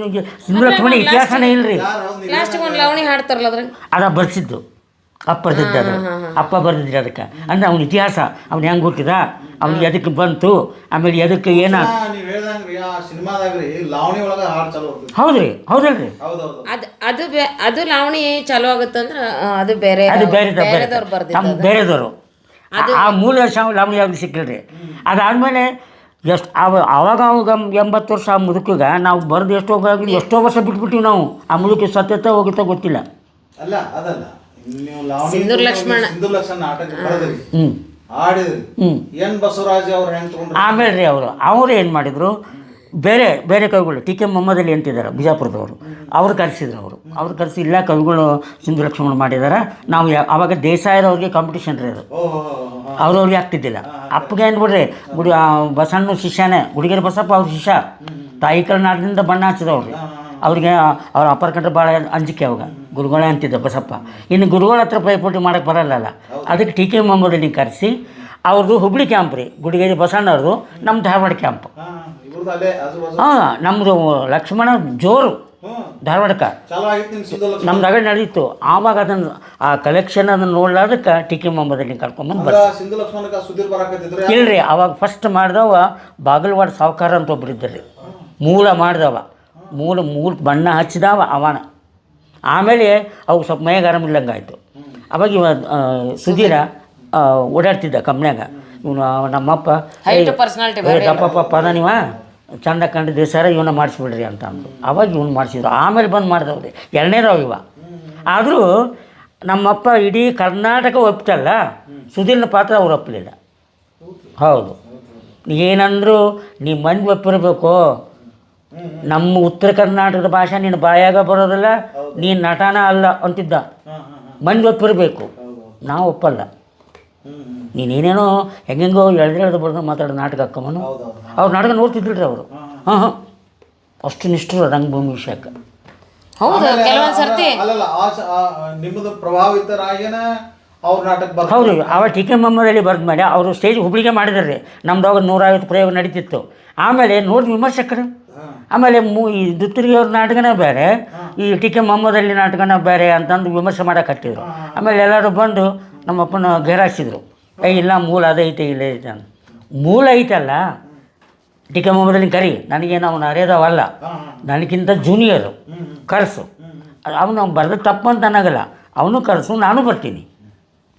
ಲಕ್ಷ್ಮಣ ಇತಿಹಾಸನೇ ಇಲ್ರಿ
ಲಾವಣಿ ಹೌದು
ಲಾಸ್ಟಿಗೆ ಒಂದು ಲವಣಿ ಹಾಡ್ತಾರಲ್ಲ ಅದ್ರಾಗ
ಅದ ಬರ್ಸಿದ್ದು. ಅಪ್ಪ ಬರ್ದಿದ್ದ ಅದು. ಅಪ್ಪ ಬರ್ದಿದ್ರಿ ಅದಕ್ಕೆ. ಅಂದ್ರೆ ಅವ್ನ ಇತಿಹಾಸ ಅವ್ನು ಹೆಂಗೆ ಹುಟ್ಟಿದ ಅವ್ನಿಗೆ ಎದಕ್ಕೆ ಬಂತು ಆಮೇಲೆ ಎದಕ್ಕೆ ಏನ?
ನೀವು ರೀ ಆ ಸಿನಿಮಾದಾಗ್ರಿ ಲಾವಣಿ ಒಳಗ ಹಾಡ್ ಚಲೋ ಹೋಗ್ತದೆ
ಹೌದ್ರಿ ಹೌದಲ್ರಿ.
ಅದು ಅದು ಬೇ ಅದು ಲಾವಣಿ ಚಾಲು ಆಗುತ್ತಂದ್ರೆ ಅದು ಬೇರೆ
ಅದು ಬೇರೆ
ಬೇರೆದವ್ರು
ಬೇರೆದವರು ಆ ಮೂಲ ಲಾವಣಿ ಯಾವ್ದು ಸಿಕ್ಕಿಲ್ರಿ. ಅದಾದಮೇಲೆ ಎಷ್ಟು ಅವ ಅವಾಗ ಅವಾಗ ಎಂಬತ್ತು ವರ್ಷ ಆ ಮುದುಕಿಗ ನಾವು ಬರೆದು ಎಷ್ಟೋ ಹೋಗಿ ಎಷ್ಟೋ ವರ್ಷ ಬಿಟ್ಬಿಟ್ಟಿವಿ ನಾವು. ಆ ಮುದುಕಿ ಸತ್ಯತೆ ಹೋಗುತ್ತೆ ಗೊತ್ತಿಲ್ಲ.
ಅಲ್ಲ ಅದಲ್ಲ. ನೀವು ಲಾವಣಿ
ಸಿಂಧೂರ್ ಲಕ್ಷ್ಮಣ.
ಸಿಂಧೂರ್ ಲಕ್ಷ್ಮಣ ನಾಟಕ ಬರೆದ್ರಿ
ಹ್ಞೂ
ಆಡಿದ್ರಿ.
ಹ್ಞೂ
ಎನ್ ಬಸವರಾಜ್ ಅವ್ರು ಹೆಂಗ್ ತಗೊಂಡ್ರಿ?
ಆಮೇಲೆ ರೀ ಅವರು ಅವರು ಏನು ಮಾಡಿದರು? ಬೇರೆ ಬೇರೆ ಕವಿಗಳು ಟಿ ಕೆ ಮೊಹಮ್ಮದಲ್ಲಿ ಅಂತಿದ್ದಾರೆ ಬಿಜಾಪುರದವರು. ಅವ್ರು ಕರೆಸಿದ್ರು ಅವರು. ಅವ್ರು ಕರೆಸಿ ಇಲ್ಲ ಕವಿಗಳು ಸಿಂಧು ಲಕ್ಷ್ಮಣ ಮಾಡಿದ್ದಾರೆ ನಾವು ಅವಾಗ ದೇಸಾಯದವ್ರಿಗೆ ಕಾಂಪಿಟೇಷನ್ ರೀ ಅದು. ಅವ್ರವ್ರಿಗೆ ಆಗ್ತಿದ್ದಿಲ್ಲ. ಅಪ್ಪಗೆ ಅಂದ್ಬಿಡ್ರಿ ಗುಡಿ ಬಸಣ್ಣ ಶಿಷ್ಯನೇ ಹುಡುಗಿಯರ ಬಸಪ್ಪ ಅವ್ರ ಶಿಷ್ಯ. ತಾಯಿ ಕರ್ನಾಟಕದಿಂದ ಬಣ್ಣ ಹಚ್ಚಿದವ್ರಿ. ಅವ್ರಿಗೆ ಅವ್ರ ಅಪ್ಪರ ಕಂಡ್ರೆ ಭಾಳ ಅಂಜಿಕೆ ಅವಾಗ. ಗುರುಗಳೇ ಅಂತಿದ್ದ ಬಸಪ್ಪ. ಇನ್ನು ಗುರುಗಳ ಹತ್ರ ಪೈಪೋಟಿ ಮಾಡೋಕ್ಕೆ ಬರಲ್ಲಲ್ಲ. ಅದಕ್ಕೆ ಟಿ ಕೆ ಮೊಹಮ್ಮದಲ್ಲಿ ಕರೆಸಿ ಅವ್ರದ್ದು ಹುಬ್ಳಿ ಕ್ಯಾಂಪ್ ರೀ ಗುಡಿಗೇರಿ ಬಸಣ್ಣವ್ರದ್ದು ನಮ್ಮ ಧಾರವಾಡ ಕ್ಯಾಂಪ್
ಹಾ
ನಮ್ಮದು ಲಕ್ಷ್ಮಣ ಜೋರು ಧಾರವಾಡಕ್ಕ ನಮ್ಮ ಅಗಡೆ ನಡೀತು ಆವಾಗ ಅದನ್ನು ಆ ಕಲೆಕ್ಷನ್ ಅದನ್ನು ನೋಡ್ಲಾದಕ್ಕೆ ಟಿಕೆ ಮೊಹಮ್ಮದಲ್ಲಿ ಕರ್ಕೊಂಬಂದು ಇಲ್ರಿ ಅವಾಗ ಫಸ್ಟ್ ಮಾಡಿದವ ಬಾಗಲವಾಡ ಸಾವುಕಾರ ಅಂತ ಒಬ್ರು ಇದ್ದರು ಮೂಲ ಮಾಡಿದವ. ಮೂಲ ಮೂಲ ಬಣ್ಣ ಹಚ್ಚಿದವ ಅವನ. ಆಮೇಲೆ ಅವು ಸ್ವಲ್ಪ ಮೈಗೆ ಆರಾಮಿಲ್ಲಂಗೆ ಆಯಿತು ಅವಾಗ ಇವ ಸುಧೀರ ಓಡಾಡ್ತಿದ್ದ ಕಂಪ್ನ್ಯಾಗ. ಇವನು ನಮ್ಮಪ್ಪ ಅಪ್ಪ ನೀವ? ಚಂದ ಕಂಡಿದ್ದೆ ಸರ ಇವನ್ನ ಮಾಡಿಸ್ಬಿಡ್ರಿ ಅಂತ ಅಂದ್ರು. ಅವಾಗ ಇವನು ಮಾಡಿಸಿದ್ರು. ಆಮೇಲೆ ಬಂದು ಮಾಡಿದವ್ರಿ. ಎರಡನೇದವ ಇವ. ಆದರೂ ನಮ್ಮಪ್ಪ ಇಡೀ ಕರ್ನಾಟಕ ಒಪ್ತಲ್ಲ. ಸುಧೀರ್ನ ಪಾತ್ರ ಅವ್ರು ಒಪ್ಪಲಿಲ್ಲ ಹೌದು. ಏನಂದ್ರು ನೀ ಮಂದಿ ಒಪ್ಪಿರಬೇಕು. ನಮ್ಮ ಉತ್ತರ ಕರ್ನಾಟಕದ ಭಾಷೆ ನೀನು ಬಾಯಾಗ ಬರೋದಿಲ್ಲ ನೀನು ನಟನ ಅಲ್ಲ ಅಂತಿದ್ದ. ಮಂದಿ ಒಪ್ಪಿರಬೇಕು. ನಾವು ಒಪ್ಪಲ್ಲ. ನೀನೇನೇನೋ ಹೆಂಗೆಂಗೋ ಎಳ್ದು ಎಳ್ದು ಬರ್ದು ಮಾತಾಡೋ ನಾಟಕ ಹಾಕೊಂಬನು.
ಹೌದೌದು.
ಅವ್ರು ನಾಟಕ ನೋಡ್ತಿದ್ರು ಅವರು. ಹಾಂ ಹಾಂ. ಅಷ್ಟು ನಿಷ್ಠರು ರಂಗಭೂಮಿ ವಿಷಯಕ್ಕೆ.
ಹೌದು
ಆಮೇಲೆ
ಸರ್ತಿ
ನಿಮ್ಮದು ಪ್ರಭಾವಿತರಾಗೇನ ಅವ್ರ ನಾಟಕ
ಹೌದು ಅವ ಟಿ ಕೆ ಮೊಹಮ್ಮದಲ್ಲಿ ಬರೆದ ಮೇಲೆ ಅವರು ಸ್ಟೇಜ್ ಹುಬ್ಳಿಗೆ ಮಾಡಿದ್ರು. ನಮ್ದು ಅವಾಗ ನೂರೈವತ್ತು ಪ್ರಯೋಗ ನಡೀತಿತ್ತು. ಆಮೇಲೆ ನೋಡಿ ವಿಮರ್ಶಕರು. ಆಮೇಲೆ ಮೂ ಈ ದುತ್ತರಿಗೆ ಅವ್ರ ನಾಟಕನೇ ಬೇರೆ ಈ ಟಿ ಕೆ ಮೊಹಮ್ಮದಲ್ಲಿ ನಾಟಕನ ಬೇರೆ ಅಂತಂದು ವಿಮರ್ಶೆ ಮಾಡೋಕೆ ಹತ್ತಿದ್ರು. ಆಮೇಲೆ ಎಲ್ಲರೂ ಬಂದು ನಮ್ಮಪ್ಪನ ಗೈರಾಕ್ಸಿದ್ರು ಏ ಇಲ್ಲ ಮೂಲ ಅದೈತೆ ಇಲ್ಲ ಐತೆ ಅಂತ. ಮೂಲ ಐತಲ್ಲ? ಟಿ ಕೆ ಮೊಹಮ್ಮದಲ್ಲಿ ಕರಿ ನನಗೇನು ಅವನು ಅರೇದವಲ್ಲ ನನಗಿಂತ ಜೂನಿಯರು ಕರೆಸು. ಅವನು ಬರೆದ ತಪ್ಪು ಅಂತ ಅನ್ನೋಲ್ಲ ಅವನು ಕರೆಸು ನಾನು ಬರ್ತೀನಿ.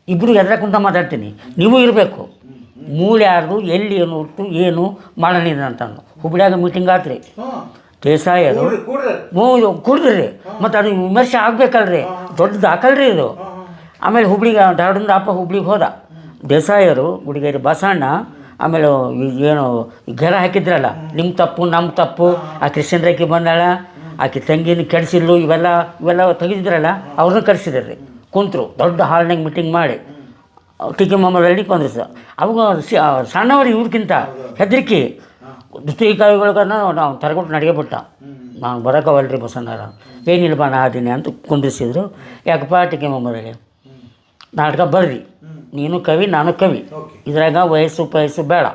ಇಬ್ಬರು ಎದ್ರ ಕುಂತ ಮಾತಾಡ್ತೀನಿ. ನೀವು ಇರಬೇಕು. ಮೂಲ ಯಾರ್ದು ಎಲ್ಲಿ ಏನು ಹುಟ್ಟು ಏನು ಮಾಡೋಣ ಅಂತಂದು. ಹುಬ್ಳಿಯಾಗ ಮೀಟಿಂಗ್ ಆತ್ರಿ. ದೇಸಾಯರು. ಮೂರು ಕುಡಿದ್ರಿ ಮತ್ತು ಅದು ವಿಮರ್ಶೆ ಆಗ್ಬೇಕಲ್ರಿ. ದೊಡ್ಡ ಹಾಕಲ್ರಿ ಇದು. ಆಮೇಲೆ ಹುಬ್ಳಿಗೆ ಧಾರವಾಡದಿಂದ ಅಪ್ಪ ಹುಬ್ಳಿಗೆ ಹೋದ. ದೇಸಾಯರು ಗುಡಿಗೇರಿ ಬಸಣ್ಣ, ಆಮೇಲೆ ಏನು ಗೆರ ಹಾಕಿದ್ರಲ್ಲ ನಿಮ್ಮ ತಪ್ಪು ನಮ್ಮ ತಪ್ಪು, ಆ ಕ್ರಿಶ್ಚಿಯನ್ ರೇಖೆ ಬಂದಾಳ, ಆಕೆ ತಂಗಿನ ಕೆಡಿಸಿಲ್ಲು ಇವೆಲ್ಲ ಇವೆಲ್ಲ ತೆಗೆದಿದ್ರಲ್ಲ, ಅವ್ರನ್ನ ಕರೆಸಿದ್ರಿ. ಕುಂತರು, ದೊಡ್ಡ ಹಾಲ್ನಾಗ ಮೀಟಿಂಗ್ ಮಾಡಿ. ಟಿಕೆ ಮೊಹಮ್ಮದಲ್ಲಿ ಕೊಂದ್ರಿಸ ಅವಾಗ ಸಣ್ಣವರು ಇವ್ರಿಗಿಂತ ಹೆದರಿಕೆ ದುಸ್ತಿ ಕಾಯಿಗಳಿಗೆ ನಾವು ತರಗೊಟ್ಟು ನಡಿಗೆ ಬಿಟ್ಟ. ನಾನು ಬರೋಕವಲ್ರಿ ಬಸಣ್ಣರ. ಏನಿಲ್ಲ ಬಾ ನಾ ಅದೀನಿ ಅಂತ ಕುಂದಿಸಿದ್ರು ಯಾಕಪ್ಪ ಟಿಕೆ ಮೊಹಮ್ಮದಲ್ಲಿ ನಾಟಕ ಬರ್ರಿ. ನೀನು ಕವಿ ನಾನು ಕವಿ. ಇದ್ರಾಗ ವಯಸ್ಸು ಪಯಸ್ಸು ಬೇಡ.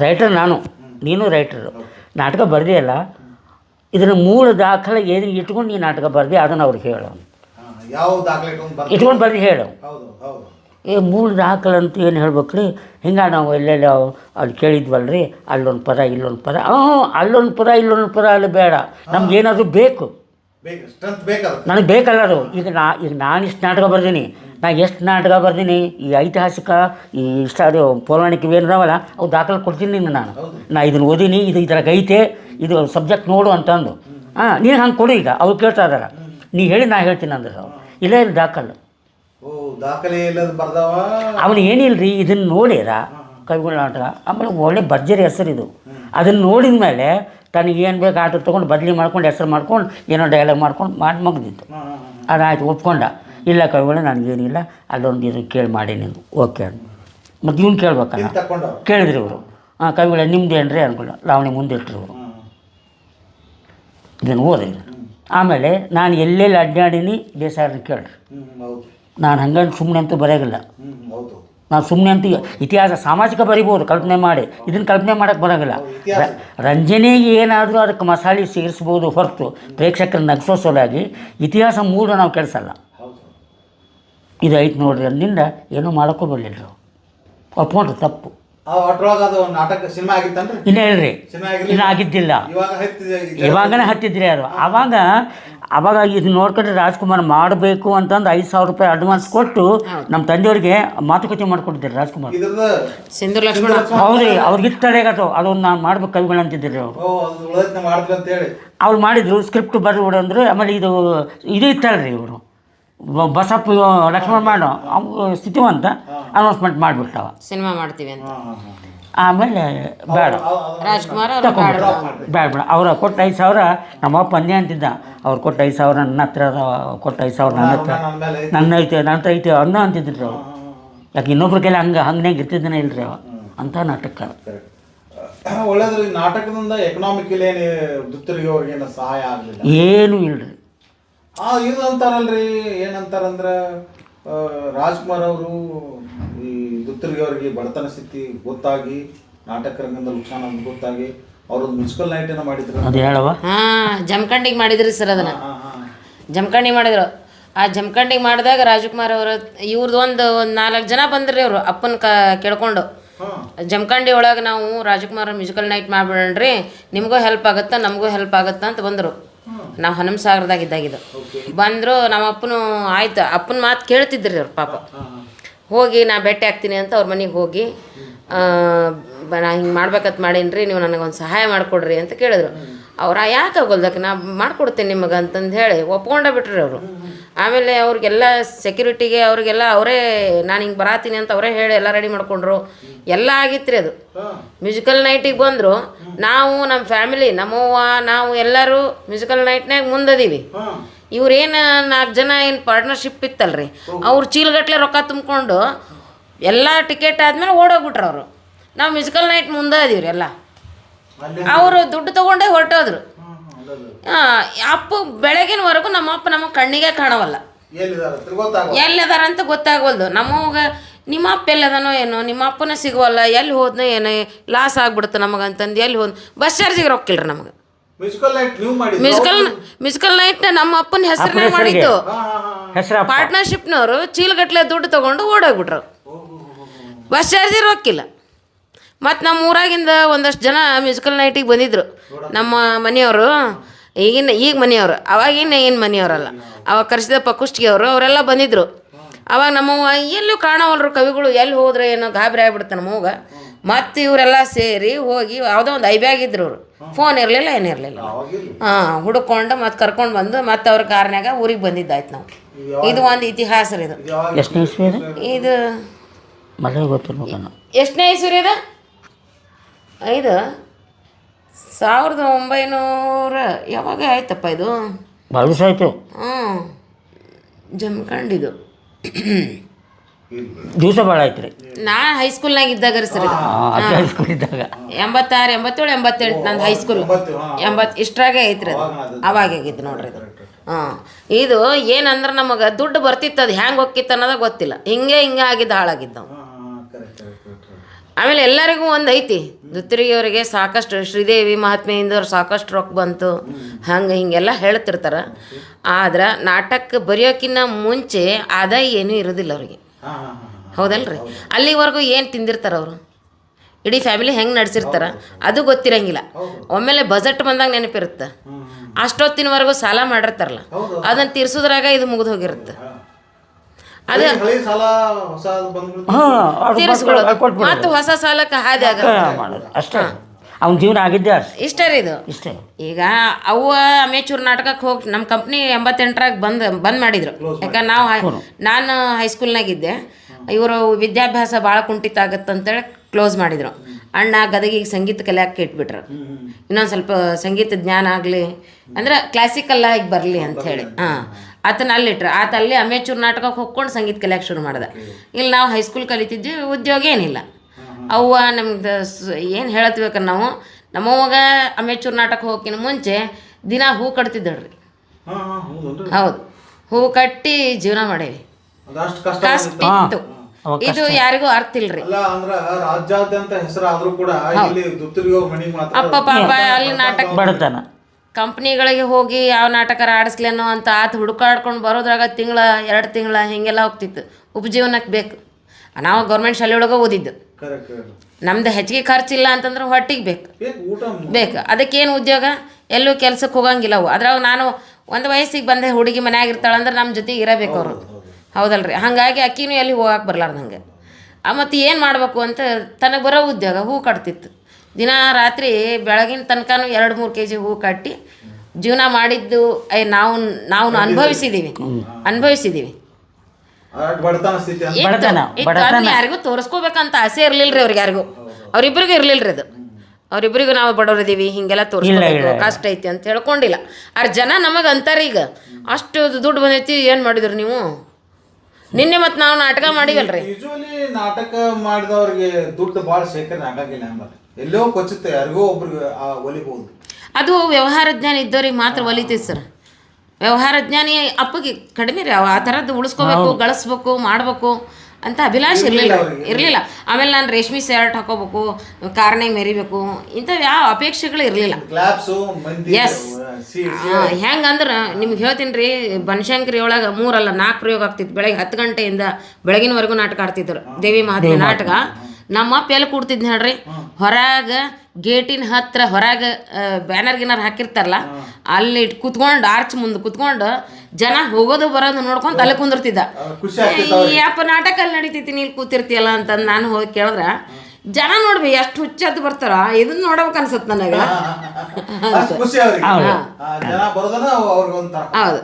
ರೈಟರ್ ನಾನು. ನೀನು ರೈಟರು. ನಾಟಕ ಬರ್ದಿಯಲ್ಲ ಇದರ ಮೂಲ ದಾಖಲೆ ಏನು ಇಟ್ಕೊಂಡು ನೀ ನಾಟಕ ಬರ್ದಿ ಅದನ್ನು ಅವ್ರಿಗೆ ಹೇಳು.
ಇಟ್ಕೊಂಡ್
ಬರ್ದಿ? ಹೇಳು. ಏ ಮೂಲ ದಾಖಲೆ ಅಂತ ಏನು ಹೇಳ್ಬೇಕು ರೀ ಹಿಂಗೆ ನಾವು ಎಲ್ಲೆಲ್ಲ ಅಲ್ಲಿ ಕೇಳಿದ್ವಲ್ರಿ ಅಲ್ಲೊಂದು ಪದ ಇಲ್ಲೊಂದು ಪದ. ಹ್ಞೂ ಅಲ್ಲೊಂದು ಪದ ಇಲ್ಲೊಂದು ಪದ ಅಲ್ಲಿ ಬೇಡ. ನಮ್ಗೆ ಏನಾದರೂ ಬೇಕು. ನನಗೆ ಬೇಕಲ್ಲ ಅದು. ಈಗ ನಾ ಈಗ ನಾನು ಇಷ್ಟು ನಾಟಕ ಬರ್ದೀನಿ. ನಾ ಎಷ್ಟು ನಾಟಕ ಬರ್ದೀನಿ? ಈ ಐತಿಹಾಸಿಕ ಈ ಇಷ್ಟ ಅದು ಪೌರಾಣಿಕ ಏನಿದಾವಲ್ಲ ಅವು ದಾಖಲೆ ಕೊಡ್ತೀನಿ ನಿನ್ನ ನಾನು. ನಾ ಇದನ್ನು ಓದೀನಿ ಇದು ಇದರ ಗೈತೆ ಇದು ಸಬ್ಜೆಕ್ಟ್ ನೋಡು ಅಂತಂದು. ಹಾಂ ನೀನು ಹಂಗೆ ಕೊಡು ಈಗ. ಅವ್ರು ಕೇಳ್ತಾ ಇದಾರ. ನೀ ಹೇಳಿ ನಾ ಹೇಳ್ತೀನಿ ಅಂದ್ರೆ ಅವ್ರು. ಇಲ್ಲ ಇಲ್ಲ ದಾಖಲು.
ಓ ದಾಖಲೆ ಇಲ್ಲದ ಬರ್ದವ?
ಅವನು ಏನಿಲ್ರಿ? ಇದನ್ನು ನೋಡಿರ? ಕವಿಗಳ ನಾಟಕ. ಆಮೇಲೆ ಒಳ್ಳೆ ಭರ್ಜರಿ ಹೆಸರು ಇದು ಅದನ್ನು ನೋಡಿದ ಮೇಲೆ ತನಗೆ ಏನು ಬೇಕು ಆಟೋ ತೊಗೊಂಡು ಬದಲಿ ಮಾಡ್ಕೊಂಡು ಹೆಸರು ಮಾಡ್ಕೊಂಡು ಏನೋ ಡೈಲಾಗ್ ಮಾಡ್ಕೊಂಡು ಮಾಡಿ ಮುಗ್ದಿತ್ತು. ಅದಾಯ್ತು ಒಪ್ಕೊಂಡ. ಇಲ್ಲ ಕವಿಗಳು ನನಗೇನಿಲ್ಲ ಅಲ್ಲೊಂದು ಇದು ಕೇಳಿ ಮಾಡಿ ನೀವು ಓಕೆ ಅಂತ. ಮತ್ತು ಇವ್ನು ಕೇಳ್ಬೇಕಲ್ಲ? ಕೇಳಿದ್ರಿ ಇವರು. ಹಾಂ ಕವಿಗಳ ನಿಮ್ದು ಏನ್ರಿ ಅಂದ್ಕೊಂಡು ಲಾವಣಿ ಮುಂದೆ ಇಟ್ಟರು ಇವರು.
ಹ್ಮ್
ಇದನ್ನು ಓದಿದ್ರು ಆಮೇಲೆ ನಾನು ಎಲ್ಲೆಲ್ಲಿ ಅಡ್ಡಾಡೀನಿ ದೇಸಾಯರನ್ನ ಕೇಳ್ರಿ. ನಾನು ಹಂಗಂದು ಸುಮ್ಮನೆ ಅಂತೂ ಬರೆಯೋಗಿಲ್ಲ. ನಾವು ಸುಮ್ಮನೆ ಅಂತೂ ಇತಿಹಾಸ ಸಾಮಾಜಿಕ ಬರಿಬೋದು ಕಲ್ಪನೆ ಮಾಡಿ ಇದನ್ನು ಕಲ್ಪನೆ ಮಾಡೋಕ್ಕೆ ಬರೋಂಗಿಲ್ಲ. ರಂಜನೆಗೆ ಏನಾದರೂ ಅದಕ್ಕೆ ಮಸಾಲೆ ಸೇರಿಸ್ಬೋದು ಹೊರತು ಪ್ರೇಕ್ಷಕರ ನಗಿಸೋ ಸಲುವಾಗಿ ಇತಿಹಾಸ ಮೂಡ ನಾವು ಕೆಡಿಸಲ್ಲ.
ಹೌದು.
ಇದು ಐತೆ ನೋಡ್ರಿ ಅಂದಿಂದ ಏನೂ ಮಾಡೋಕ್ಕೂ ಬರಲಿಲ್ಲ. ಒಪ್ಕೊಂಡ್ರೆ ತಪ್ಪು.
ಅಟ್ರೊಳಗ ಅದು ನಾಟಕ ಸಿನಿಮಾ ಆಗಿತ್ತನ್ರಿ
ಇನ್ನ ಹೇಳ್ರಿ.
ಸಿನಿಮಾ
ಇನ್ನು ಆಗಿದ್ದಿಲ್ಲ.
ಇವಾಗ ಹತ್ತಿದೆ
ಇವಾಗನೇ ಹತ್ತಿದ್ರಿ ಅದು ಅವಾಗ ಅವಾಗ ಇದು ನೋಡ್ಕೊಂಡ್ರೆ ರಾಜ್ಕುಮಾರ್ ಮಾಡಬೇಕು ಅಂತಂದು ಐದು ಸಾವಿರ ರೂಪಾಯಿ ಅಡ್ವಾನ್ಸ್ ಕೊಟ್ಟು ನಮ್ಮ ತಂದೆಯವ್ರಿಗೆ ಮಾತುಕತೆ ಮಾಡ್ಕೊಟ್ಟಿದ್ದಾರೆ ರಾಜ್ಕುಮಾರ್.
ಸಿಂಧು ಲಕ್ಷ್ಮಣ.
ಹೌದ್ರಿ ಅವ್ರಿಗೆ ತಡೆಗಟ್ಟು ಅದೊಂದು ನಾನು ಮಾಡ್ಬೇಕು ಕವಿಗಳು ಅಂತಿದ್ರಿ ಅವ್ರು.
ಓ ಅದು ಉಳಿದ ಮಾಡ್ತೀವಿ ಅಂತ ಹೇಳಿ
ಅವ್ರು ಮಾಡಿದ್ರು ಸ್ಕ್ರಿಪ್ಟ್ ಬರ್ಬಿಡು ಅಂದ್ರೆ. ಆಮೇಲೆ ಇದು ಇದು ಇತ್ತಲ್ರಿ ಇವರು. ಬಸಪ್ಪ ಲಕ್ಷ್ಮಣ ಮಾಡೋ ಸ್ಥಿತಿವಂತ ಅನೌನ್ಸ್ಮೆಂಟ್ ಮಾಡಿಬಿಟ್ಟವ
ಸಿನಿಮಾ ಮಾಡ್ತೀವಿ ಅಂತ.
ಆಮೇಲೆ ಬೇಡ.
ರಾಜ್ಕುಮಾರ್ ಅವ್ರು
ಬೇಡ ಬೇಡ. ಅವ್ರ ಕೊಟ್ಟು ಐದು ಸಾವಿರ ನಮ್ಮಪ್ಪ ಅಂದೇ ಅಂತಿದ್ದ. ಅವ್ರು ಕೊಟ್ಟು ಐದು ಸಾವಿರ ನನ್ನ ಹತ್ರ ಅದಾವ, ಕೊಟ್ಟು ಐದು ಸಾವಿರ ನನ್ನ ಹತ್ರ.
ನನ್ನ ಐತಿ.
ನನ್ನ ಹತ್ರ ಐತೆ ಅನ್ನೋ ಅಂತಿದ್ರು ಅವ್ರು. ಯಾಕೆ ಇನ್ನೊಬ್ರ ಕೈಲಿ ಹಂಗೆ ಹಂಗೆ ಇರ್ತಿದ್ದಾನೆ ಇಲ್ರಿ ಅವ. ಅಂತ ನಾಟಕ.
ಒಳ್ಳೇದ್ರಿ ನಾಟಕದಿಂದ ಎಕನಾಮಿಕಲಿ ಏನು ದುತ್ತರಿಗೆ ಅವ್ರಿಗೆ ಏನು ಸಹಾಯ ಆಗಲಿಲ್ಲ?
ಏನೂ ಇಲ್ರಿ.
ಆ ಇದು ಅಂತಾರಲ್ರಿ ಏನಂತಾರಂದ್ರ ರಾಜ್ಕುಮಾರ್ ಅವರು ಈ ದುತ್ತರಿಗೆ ಅವ್ರಿಗೆ ಬಡತನ ಸ್ಥಿತಿ ಗೊತ್ತಾಗಿ ನಾಟಕ ರಂಗದ ಲಕ್ಷಣ ಅಂತ ಗೊತ್ತಾಗಿ ಅವ್ರದ್ದು ಮ್ಯೂಸಿಕಲ್ ನೈಟ್ ಏನೋ ಮಾಡಿದ್ರು.
ಅದು ಹೇಳವ
ಹಾ ಜಮಖಂಡಿಗೆ ಮಾಡಿದ್ರಿ ಸರ್ ಅದನ್ನ.
ಹಾ ಹಾ
ಜಮಖಂಡಿ ಮಾಡಿದ್ರು. ಆ ಜಮಖಂಡಿಗೆ ಮಾಡಿದಾಗ ರಾಜಕುಮಾರ್ ಅವರು ಇವ್ರದ್ದು ಒಂದು ಒಂದು ನಾಲ್ಕು ಜನ ಬಂದ್ರಿ ಅವರು ಅಪ್ಪನ ಕ ಕೇಳ್ಕೊಂಡು.
ಹಾ.
ಜಮಖಂಡಿ ಒಳಗೆ ನಾವು ರಾಜಕುಮಾರ್ ಮ್ಯೂಸಿಕಲ್ ನೈಟ್ ಮಾಡ್ಬಿಡ್ರಿ ನಿಮಗೂ ಹೆಲ್ಪ್ ಆಗುತ್ತೆ ನಮಗೂ ಹೆಲ್ಪ್ ಆಗುತ್ತೆ ಅಂತ ಬಂದರು. ನಾವು ಹನುಮ ಸಾಗರದಾಗ ಇದ್ದಾಗಿದ್ದು ಬಂದರು ನಮ್ಮ ಅಪ್ಪನು ಆಯ್ತು ಅಪ್ಪನ ಮಾತು ಕೇಳ್ತಿದ್ರಿ ಅವ್ರು ಪಾಪ. ಹೋಗಿ ನಾ ಭೇಟಿ ಆಗ್ತೀನಿ ಅಂತ ಅವ್ರ ಮನೆಗೆ ಹೋಗಿ ನಾ ಹಿಂಗೆ ಮಾಡ್ಬೇಕಂತ ಮಾಡೀನಿ ನೀವು ನನಗೆ ಒಂದು ಸಹಾಯ ಮಾಡಿಕೊಡ್ರಿ ಅಂತ ಕೇಳಿದ್ರು. ಅವ್ರ ಯಾಕೆ ಆಗೋಲ್ದಕ್ಕೆ? ನಾ ಮಾಡ್ಕೊಡ್ತೀನಿ ನಿಮಗೆ ಅಂತಂದು ಹೇಳಿ ಒಪ್ಕೊಂಡೇ ಬಿಟ್ರಿ ಅವರು. ಆಮೇಲೆ ಅವ್ರಿಗೆಲ್ಲ ಸೆಕ್ಯೂರಿಟಿಗೆ ಅವ್ರಿಗೆಲ್ಲ ಅವರೇ ನಾನು ಹಿಂಗೆ ಬರಾತೀನಿ ಅಂತ ಅವರೇ ಹೇಳಿ ಎಲ್ಲ ರೆಡಿ ಮಾಡ್ಕೊಂಡ್ರು. ಎಲ್ಲ ಆಗಿತ್ತು ರೀ ಅದು ಮ್ಯೂಸಿಕಲ್ ನೈಟಿಗೆ ಬಂದರು. ನಾವು ನಮ್ಮ ಫ್ಯಾಮಿಲಿ ನಮ್ಮವ್ವ ನಾವು ಎಲ್ಲರೂ ಮ್ಯೂಸಿಕಲ್ ನೈಟ್ನಾಗ ಮುಂದದೀವಿ. ಇವ್ರೇನು ನಾಲ್ಕು ಜನ ಏನು ಪಾರ್ಟ್ನರ್ಶಿಪ್ ಇತ್ತಲ್ರಿ? ಅವ್ರು ಚೀಲಗಟ್ಲೆ ರೊಕ್ಕ ತುಂಬಿಕೊಂಡು ಎಲ್ಲ ಟಿಕೆಟ್ ಆದಮೇಲೆ ಓಡೋಗ್ಬಿಟ್ರು ಅವರು. ನಾವು ಮ್ಯೂಸಿಕಲ್ ನೈಟ್ ಮುಂದೆ ಅದೀವ್ರಿ ರೀ ಎಲ್ಲ ಅವರು ದುಡ್ಡು ತೊಗೊಂಡೇ ಹೊರಟೋದ್ರು. ಅಪ್ಪ ಬೆಳಗಿನವರೆಗೂ ನಮ್ಮ ಅಪ್ಪ ನಮ್ಮ ಕಣ್ಣಿಗೆ ಕಾಣವಲ್ಲ.
ಎಲ್ಲಿದಾರ
ಅಂತ ಗೊತ್ತಾಗವಲ್ದು. ನಮಗ ನಿಮ್ಮ ಅಪ್ಪ ಎಲ್ಲದನೋ ಏನೋ ನಿಮ್ಮ ಅಪ್ಪನ ಸಿಗುವಲ್ಲ ಎಲ್ಲಿ ಹೋದ್ನೋ ಏನೋ ಲಾಸ್ ಆಗ್ಬಿಡುತ್ತೆ ನಮಗಂತಂದು ಎಲ್ಲಿ ಹೋದ್ ಬಸ್ ಚಾರ್ಜಿಗೆ ರೊಕ್ಕಿಲ್ರಿ ನಮಗೆ.
ಮ್ಯೂಸಿಕಲ್
ಮ್ಯೂಸಿಕಲ್ ಮ್ಯೂಸಿಕಲ್ ನೈಟ್ ನಮ್ಮ ಅಪ್ಪನ ಹೆಸರನ್ನ
ಮಾಡಿತ್ತು
ಪಾರ್ಟ್ನರ್ಶಿಪ್ನವರು ಚೀಲಗಟ್ಲೆ ದುಡ್ಡು ತಗೊಂಡು ಓಡೋಗ್ಬಿಟ್ರು. ಬಸ್ ಚಾರ್ಜಿ ರೊಕ್ಕಿಲ್ಲ. ಮತ್ತು ನಮ್ಮ ಊರಾಗಿಂದ ಒಂದಷ್ಟು ಜನ ಮ್ಯೂಸಿಕಲ್ ನೈಟಿಗೆ ಬಂದಿದ್ರು. ನಮ್ಮ ಮನೆಯವರು ಈಗಿನ ಈಗ ಮನೆಯವರು ಅವಾಗಿನ ಏನು ಮನೆಯವರಲ್ಲ. ಅವಾಗ ಕರೆಸಿದ ಪಕ್ಕುಷ್ಟಿಗೆ ಅವರು ಅವರೆಲ್ಲ ಬಂದಿದ್ರು. ಅವಾಗ ನಮ್ಮವ್ವ ಎಲ್ಲೂ ಕಾಣವಲ್ರು ಕವಿಗಳು ಎಲ್ಲಿ ಹೋದ್ರೆ ಏನೋ ಗಾಬರಿ ಆಗ್ಬಿಡುತ್ತೆ ನಮ್ಮವ್ಗ ಮತ್ತು ಇವರೆಲ್ಲ ಸೇರಿ ಹೋಗಿ ಯಾವುದೋ ಒಂದು ಐಬ್ಯಾಗ್ ಇದ್ರು ಅವರು. ಫೋನ್ ಇರಲಿಲ್ಲ ಏನಿರಲಿಲ್ಲ ಹಾಂ ಹುಡುಕೊಂಡು ಮತ್ತು ಕರ್ಕೊಂಡು ಬಂದು ಮತ್ತು ಅವ್ರ ಕಾರ್ನ್ಯಾಗ ಊರಿಗೆ ಬಂದಿದ್ದಾಯ್ತು ನಾವು. ಇದು ಒಂದು ಇತಿಹಾಸ ರೀ ಇದು.
ಇದು
ಎಷ್ಟನೇ ಇಸ್ವಿ ಅದು
ಇದು ಸಾವಿರದ ಒಂಬೈನೂರ ಯಾವಾಗ ಆಯ್ತಪ್ಪ ಇದು?
ಭಾಳ ದಿವಸ ಆಯಿತು.
ಹ್ಞೂ. ಜಮ್ಕಂಡಿದು
ದಿವಸ ಭಾಳ ಆಯ್ತು ರೀ.
ನಾ ಹೈಸ್ಕೂಲ್ನಾಗ ಇದ್ದಾಗ ರೀ ಸರ್ ಇದು.
ಅದೇ ಹೈಸ್ಕೂಲಿದ್ದಾಗ
ಎಂಬತ್ತಾರು ಎಂಬತ್ತೇಳು ಎಂಬತ್ತೆಂಟು ನಂದು ಹೈಸ್ಕೂಲ್. ಎಂಬತ್ತು ಇಷ್ಟ್ರಾಗೆ ಐತ್ರಿ ಅದು.
ಅವಾಗ ಆಗಿತ್ತು
ಅವಾಗ ಆಗಿದ್ದು ನೋಡ್ರಿ ಇದು. ಹಾಂ. ಇದು ಏನಂದ್ರೆ ನಮಗೆ ದುಡ್ಡು ಬರ್ತಿತ್ತು ಅದು ಹ್ಯಾಂಗೆ ಹೋಗ್ತಿತ್ತು ಅನ್ನೋದ ಗೊತ್ತಿಲ್ಲ. ಹಿಂಗೆ ಹಿಂಗೆ ಆಗಿದ್ದು ಹಾಳಾಗಿದ್ದು ನಾವು
ಹಾ ಹಾ ಕರೆಕ್ಟ್ ಕರೆಕ್ಟ್ ಕರೆಕ್ಟ್
ಆಮೇಲೆ ಎಲ್ಲರಿಗೂ ಒಂದು ಐತಿ. ಅವರಿಗೆ ಸಾಕಷ್ಟು ಶ್ರೀದೇವಿ ಮಹಾತ್ಮೆಯಿಂದ ಅವ್ರು ಸಾಕಷ್ಟು ರೊಕ್ಕ ಬಂತು. ಹಂಗೆ ಹಿಂಗೆಲ್ಲ ಹೇಳ್ತಿರ್ತಾರೆ. ಆದ್ರೆ ನಾಟಕ ಬರೆಯೋಕ್ಕಿಂತ ಮುಂಚೆ ಆದಾಯ ಏನೂ ಇರೋದಿಲ್ಲ ಅವ್ರಿಗೆ. ಹೌದಲ್ರಿ? ಅಲ್ಲಿವರೆಗೂ ಏನು ತಿಂದಿರ್ತಾರೆ ಅವರು? ಇಡೀ ಫ್ಯಾಮಿಲಿ ಹೆಂಗೆ ನಡೆಸಿರ್ತಾರ? ಅದು ಗೊತ್ತಿರಂಗಿಲ್ಲ. ಒಮ್ಮೆಲೆ ಬಜೆಟ್ ಬಂದಾಗ ನೆನಪಿರುತ್ತೆ. ಅಷ್ಟೊತ್ತಿನವರೆಗೂ ಸಾಲ ಮಾಡಿರ್ತಾರಲ್ಲ. ಅದನ್ನು ತೀರ್ಸೋದ್ರಾಗ ಇದು ಮುಗಿದು ಹೋಗಿರುತ್ತೆ.
ಅದೇ ಹೊಸ
ಹಾಂ
ಸಾಲಕ್ಕೆ ಹಾದಿ ಆಗ
ಮಾಡೋದು. ಅಷ್ಟೇ. ಅವ್ನ ಜೀವನ ಆಗಿದ್ದೆ
ಇಷ್ಟೇ ರೀ ಇದು.
ಇಷ್ಟೇ.
ಈಗ ಅವ್ವ ಅಮೇಚೂರ್ ನಾಟಕಕ್ಕೆ ಹೋಗಿ ನಮ್ಮ ಕಂಪ್ನಿ ಎಂಬತ್ತೆಂಟರಾಗ ಬಂದ್ ಬಂದ್ ಮಾಡಿದ್ರು. ಯಾಕಂದ್ರೆ ನಾವು ಹೈ- ನಾನು ಹೈಸ್ಕೂಲ್ನಾಗಿದ್ದೆ ಇವರು ವಿದ್ಯಾಭ್ಯಾಸ ಭಾಳ ಕುಂಠಿತ ಆಗತ್ತಂತೇಳಿ ಕ್ಲೋಸ್ ಮಾಡಿದ್ರು. ಅಣ್ಣ ಗದಗಿಗೆ ಸಂಗೀತ ಕಲಿಯಕ್ಕೆ ಇಟ್ಬಿಟ್ರು. ಇನ್ನೊಂದು ಸ್ವಲ್ಪ ಸಂಗೀತ ಜ್ಞಾನ ಆಗಲಿ. ಅಂದ್ರೆ ಕ್ಲಾಸಿಕಲ್ ಆಗಿ ಬರಲಿ ಅಂಥೇಳಿ ಹಾಂ. ಆತನ ಅಲ್ಲಿಟ್ರು ಆತ ಅಲ್ಲಿ ಅಮೇಚೂರ್ ನಾಟಕಕ್ಕೆ ಹೋಗ್ಕೊಂಡು ಸಂಗೀತ ಕಲಿಯಕ್ಕೆ ಶುರು ಮಾಡ್ದೆ. ಇಲ್ಲಿ ನಾವು ಹೈಸ್ಕೂಲ್ ಕಲಿತಿದ್ವಿ ಉದ್ಯೋಗ ಏನಿಲ್ಲ. ಅವ್ವ ನಮ್ದು ಏನು ಹೇಳತ್ಬೇಕ ನಾವು ನಮ್ಮವಾಗ ಅಮೇಚೂರ್ ನಾಟಕ ಹೋಗಿನ ಮುಂಚೆ ದಿನ ಹೂ
ಕಟ್ತಿದ್ದಳು ರೀ
ಹೌದು. ಹೂ ಕಟ್ಟಿ ಜೀವನ ಮಾಡೇವಿ.
ಕಷ್ಟ.
ಇತ್ತು. ಇದು ಯಾರಿಗೂ ಅರ್ಥ ಇಲ್ರಿ.
ಅಲ್ಲ ಅಂದ್ರ ರಾಜ್ಯಾದ್ಯಂತ ಹೆಸರಾದ್ರೂ ಕೂಡ ಇಲ್ಲಿ ದುತ್ತರಿಗೆ ಅವ್ರ ಮಾತ್ರ
ಅಪ್ಪ ಪಾಪ ಅಲ್ಲಿ ನಾಟಕ
ಬಡತನ.
ಕಂಪ್ನಿಗಳಿಗೆ ಹೋಗಿ ಯಾವ ನಾಟಕ ಆಡಿಸ್ಲೇನೋ ಅಂತ ಆತ ಹುಡುಕಾಡ್ಕೊಂಡು ಬರೋದ್ರಾಗ ತಿಂಗಳ ಎರಡು ತಿಂಗಳ ಹೀಗೆಲ್ಲ ಹೋಗ್ತಿತ್ತು. ಉಪಜೀವನಕ್ಕೆ ಬೇಕು. ನಾವು ಗೌರ್ಮೆಂಟ್ ಶಾಲೆ ಒಳಗೆ ಓದಿದ್ದು ನಮ್ದು ಹೆಚ್ಚಿಗೆ ಖರ್ಚಿಲ್ಲ ಅಂತಂದ್ರೆ ಹೊಟ್ಟಿಗೆ ಬೇಕು.
ಬೇಕು.
ಅದಕ್ಕೇನು ಉದ್ಯೋಗ? ಎಲ್ಲೂ ಕೆಲ್ಸಕ್ಕೆ ಹೋಗಂಗಿಲ್ಲ ಅವು. ಅದ್ರಾಗ ನಾನು ಒಂದು ವಯಸ್ಸಿಗೆ ಬಂದೆ ಹುಡುಗಿ ಮನ್ಯಾಗ ಇರ್ತಾಳಂದ್ರೆ ನಮ್ಮ ಜೊತೆಗೆ ಇರಬೇಕು ಅವರು. ಹೌದಲ್ರಿ. ಹಾಗಾಗಿ ಅಕ್ಕಿನೂ ಎಲ್ಲಿ ಹೋಗಕ್ಕೆ ಬರಲಾರ್ದಂಗೆ. ಮತ್ತು ಏನು ಮಾಡಬೇಕು ಅಂತ ತನಗೆ ಬರೋ ಉದ್ಯೋಗ ಹೂ ಕಟ್ತಿತ್ತು. ದಿನ ರಾತ್ರಿ ಬೆಳಗಿನ ತನಕನೂ ಎರಡು ಮೂರು ಕೆ ಜಿ ಹೂ ಕಟ್ಟಿ ಜೀವನ ಮಾಡಿದ್ದು ಐ ನಾವು ನಾವು ಅನುಭವಿಸಿದ್ದೀವಿ ಅನುಭವಿಸಿದ್ದೀವಿ
ಅಷ್ಟ್ ಬಡತನ ಸ್ಥಿತಿ ಅಂತ
ಇತ್ತು,
ಬಡತನ, ಬಡತನ.
ಯಾರಿಗೂ ತೋರಿಸ್ಕೋಬೇಕಂತ ಆಸೆ ರೀ ಅವ್ರಿಗೆ ಯಾರಿಗೂ. ಅವ್ರಿಬ್ರಿಗೂ ರೀ ಅದು. ಅವ್ರಿಬ್ರಿಗೂ ನಾವು ಬಡವರಿದೀವಿ ಹಿಂಗೆಲ್ಲ ತೋರಿಸ್ಕೋಬೇಕು ಕಷ್ಟ ಐತಿ ಅಂತ ಹೇಳ್ಕೊಂಡಿಲ್ಲ. ಆರ್ ಜನ ನಮಗೆ ಅಂತಾರೆ ಈಗ ಅಷ್ಟು ದುಡ್ಡು ಬಂದೈತಿ ಏನು ಮಾಡಿದ್ರು ನೀವು? ನಿನ್ನೆ ಮತ್ತೆ ನಾವು ನಾಟಕ ಮಾಡಿವಲ್ರಿ.
ನಾಟಕ ಮಾಡಿದವ್ರಿಗೆ ದುಡ್ಡು ಭಾಳ ಶೇಖರಣೆ ಆಗಂಗಿಲ್ಲ ಎಲ್ಲೋ ಕೊಚ್ಚುತ್ತೆ ಯಾರಿಗೋ ಒಬ್ರಿಗೆ ಆ ಒಲಿಬಹುದು
ಅದು ವ್ಯವಹಾರ ಜ್ಞಾನ ಇದ್ದವ್ರಿಗೆ ಮಾತ್ರ ಒಲಿತೈತೆ ಸರ್. ವ್ಯವಹಾರ ಜ್ಞಾನಿ ಅಪ್ಪಗೆ ಕಡಿಮೆ ರೀ ಅವ ಆ ಥರದ್ದು ಉಳಿಸ್ಕೋಬೇಕು ಗಳಿಸ್ಬೇಕು ಮಾಡಬೇಕು ಅಂತ ಅಭಿಲಾಷೆ ಇರಲಿಲ್ಲ ಇರಲಿಲ್ಲ. ಆಮೇಲೆ ನಾನು ರೇಷ್ಮೆ ಶರ್ಟ್ ಹಾಕೋಬೇಕು ಕಾರಣ ಮೆರಿಬೇಕು ಇಂಥವು ಯಾವ ಅಪೇಕ್ಷೆಗಳು ಇರಲಿಲ್ಲ. ಎಸ್ ಹೆಂಗಂದ್ರೆ ನಿಮ್ಗೆ ಹೇಳ್ತೀನಿ ರೀ ಬನಶಂಕರಿ ಒಳಗೆ ಮೂರಲ್ಲ ನಾಲ್ಕು ಪ್ರಯೋಗ ಆಗ್ತಿತ್ತು. ಬೆಳಗ್ಗೆ ಹತ್ತು ಗಂಟೆಯಿಂದ ಬೆಳಗಿನವರೆಗೂ ನಾಟಕ ಆಡ್ತಿದ್ರು. ದೇವಿ ಮಹಾದೇವಿ ನಾಟಕ. ನಮ್ಮ ಅಪ್ಪ ಎಲ್ಲಿ ಕೂಡ್ತಿದ್ ಹೇಳ್ರಿ? ಹೊರಗ ಗೇಟಿನ ಹತ್ರ ಹೊರಗ ಬ್ಯಾನರ್ ಗಿನರ್ ಹಾಕಿರ್ತಾರಲ್ಲ ಅಲ್ಲಿ ಕುತ್ಕೊಂಡು ಆರ್ಚ್ ಮುಂದೆ ಕುತ್ಕೊಂಡು ಜನ ಹೋಗೋದು ಬರೋದು ನೋಡ್ಕೊಂಡು ಅಲ್ಲಿ ಕುಂದಿರ್ತಿದ್ದ. ಅಪ್ಪ ನಾಟಕ ಅಲ್ಲಿ ನಡೀತೈತಿ ನೀನು ಕೂತಿರ್ತೀಯಲ್ಲ ಅಂತಂದು ನಾನು ಹೋಗಿ ಕೇಳಿದ್ರೆ. ಜನ ನೋಡ್ಬಿ ಎಷ್ಟು ಹುಚ್ಚದ್ದು ಬರ್ತಾರ? ಇದನ್ನ ನೋಡ್ಬೇಕು ಅನ್ಸತ್ ನನಗೆ. ಹೌದು.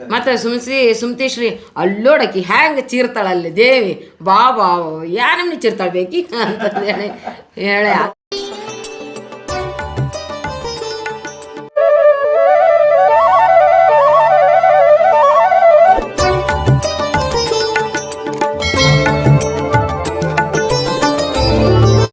ಮತ್ತೆ ಸುಮ್ಸಿ ಸುಮ್ತೇಶ್ರೀ ಅಲ್ಲೋಡಕಿ ಹ್ಯಾಂಗ ಚೀರ್ತಾಳ ಅಲ್ಲಿ ದೇವಿ? ಬಾ ಬಾ ಯಾ ನಮ್ನಿ ಚೀರ್ತಾಳ ಬೇಕಿ? ಅಂತಂದು ಹೇಳಿ. ಹೇಳಿ.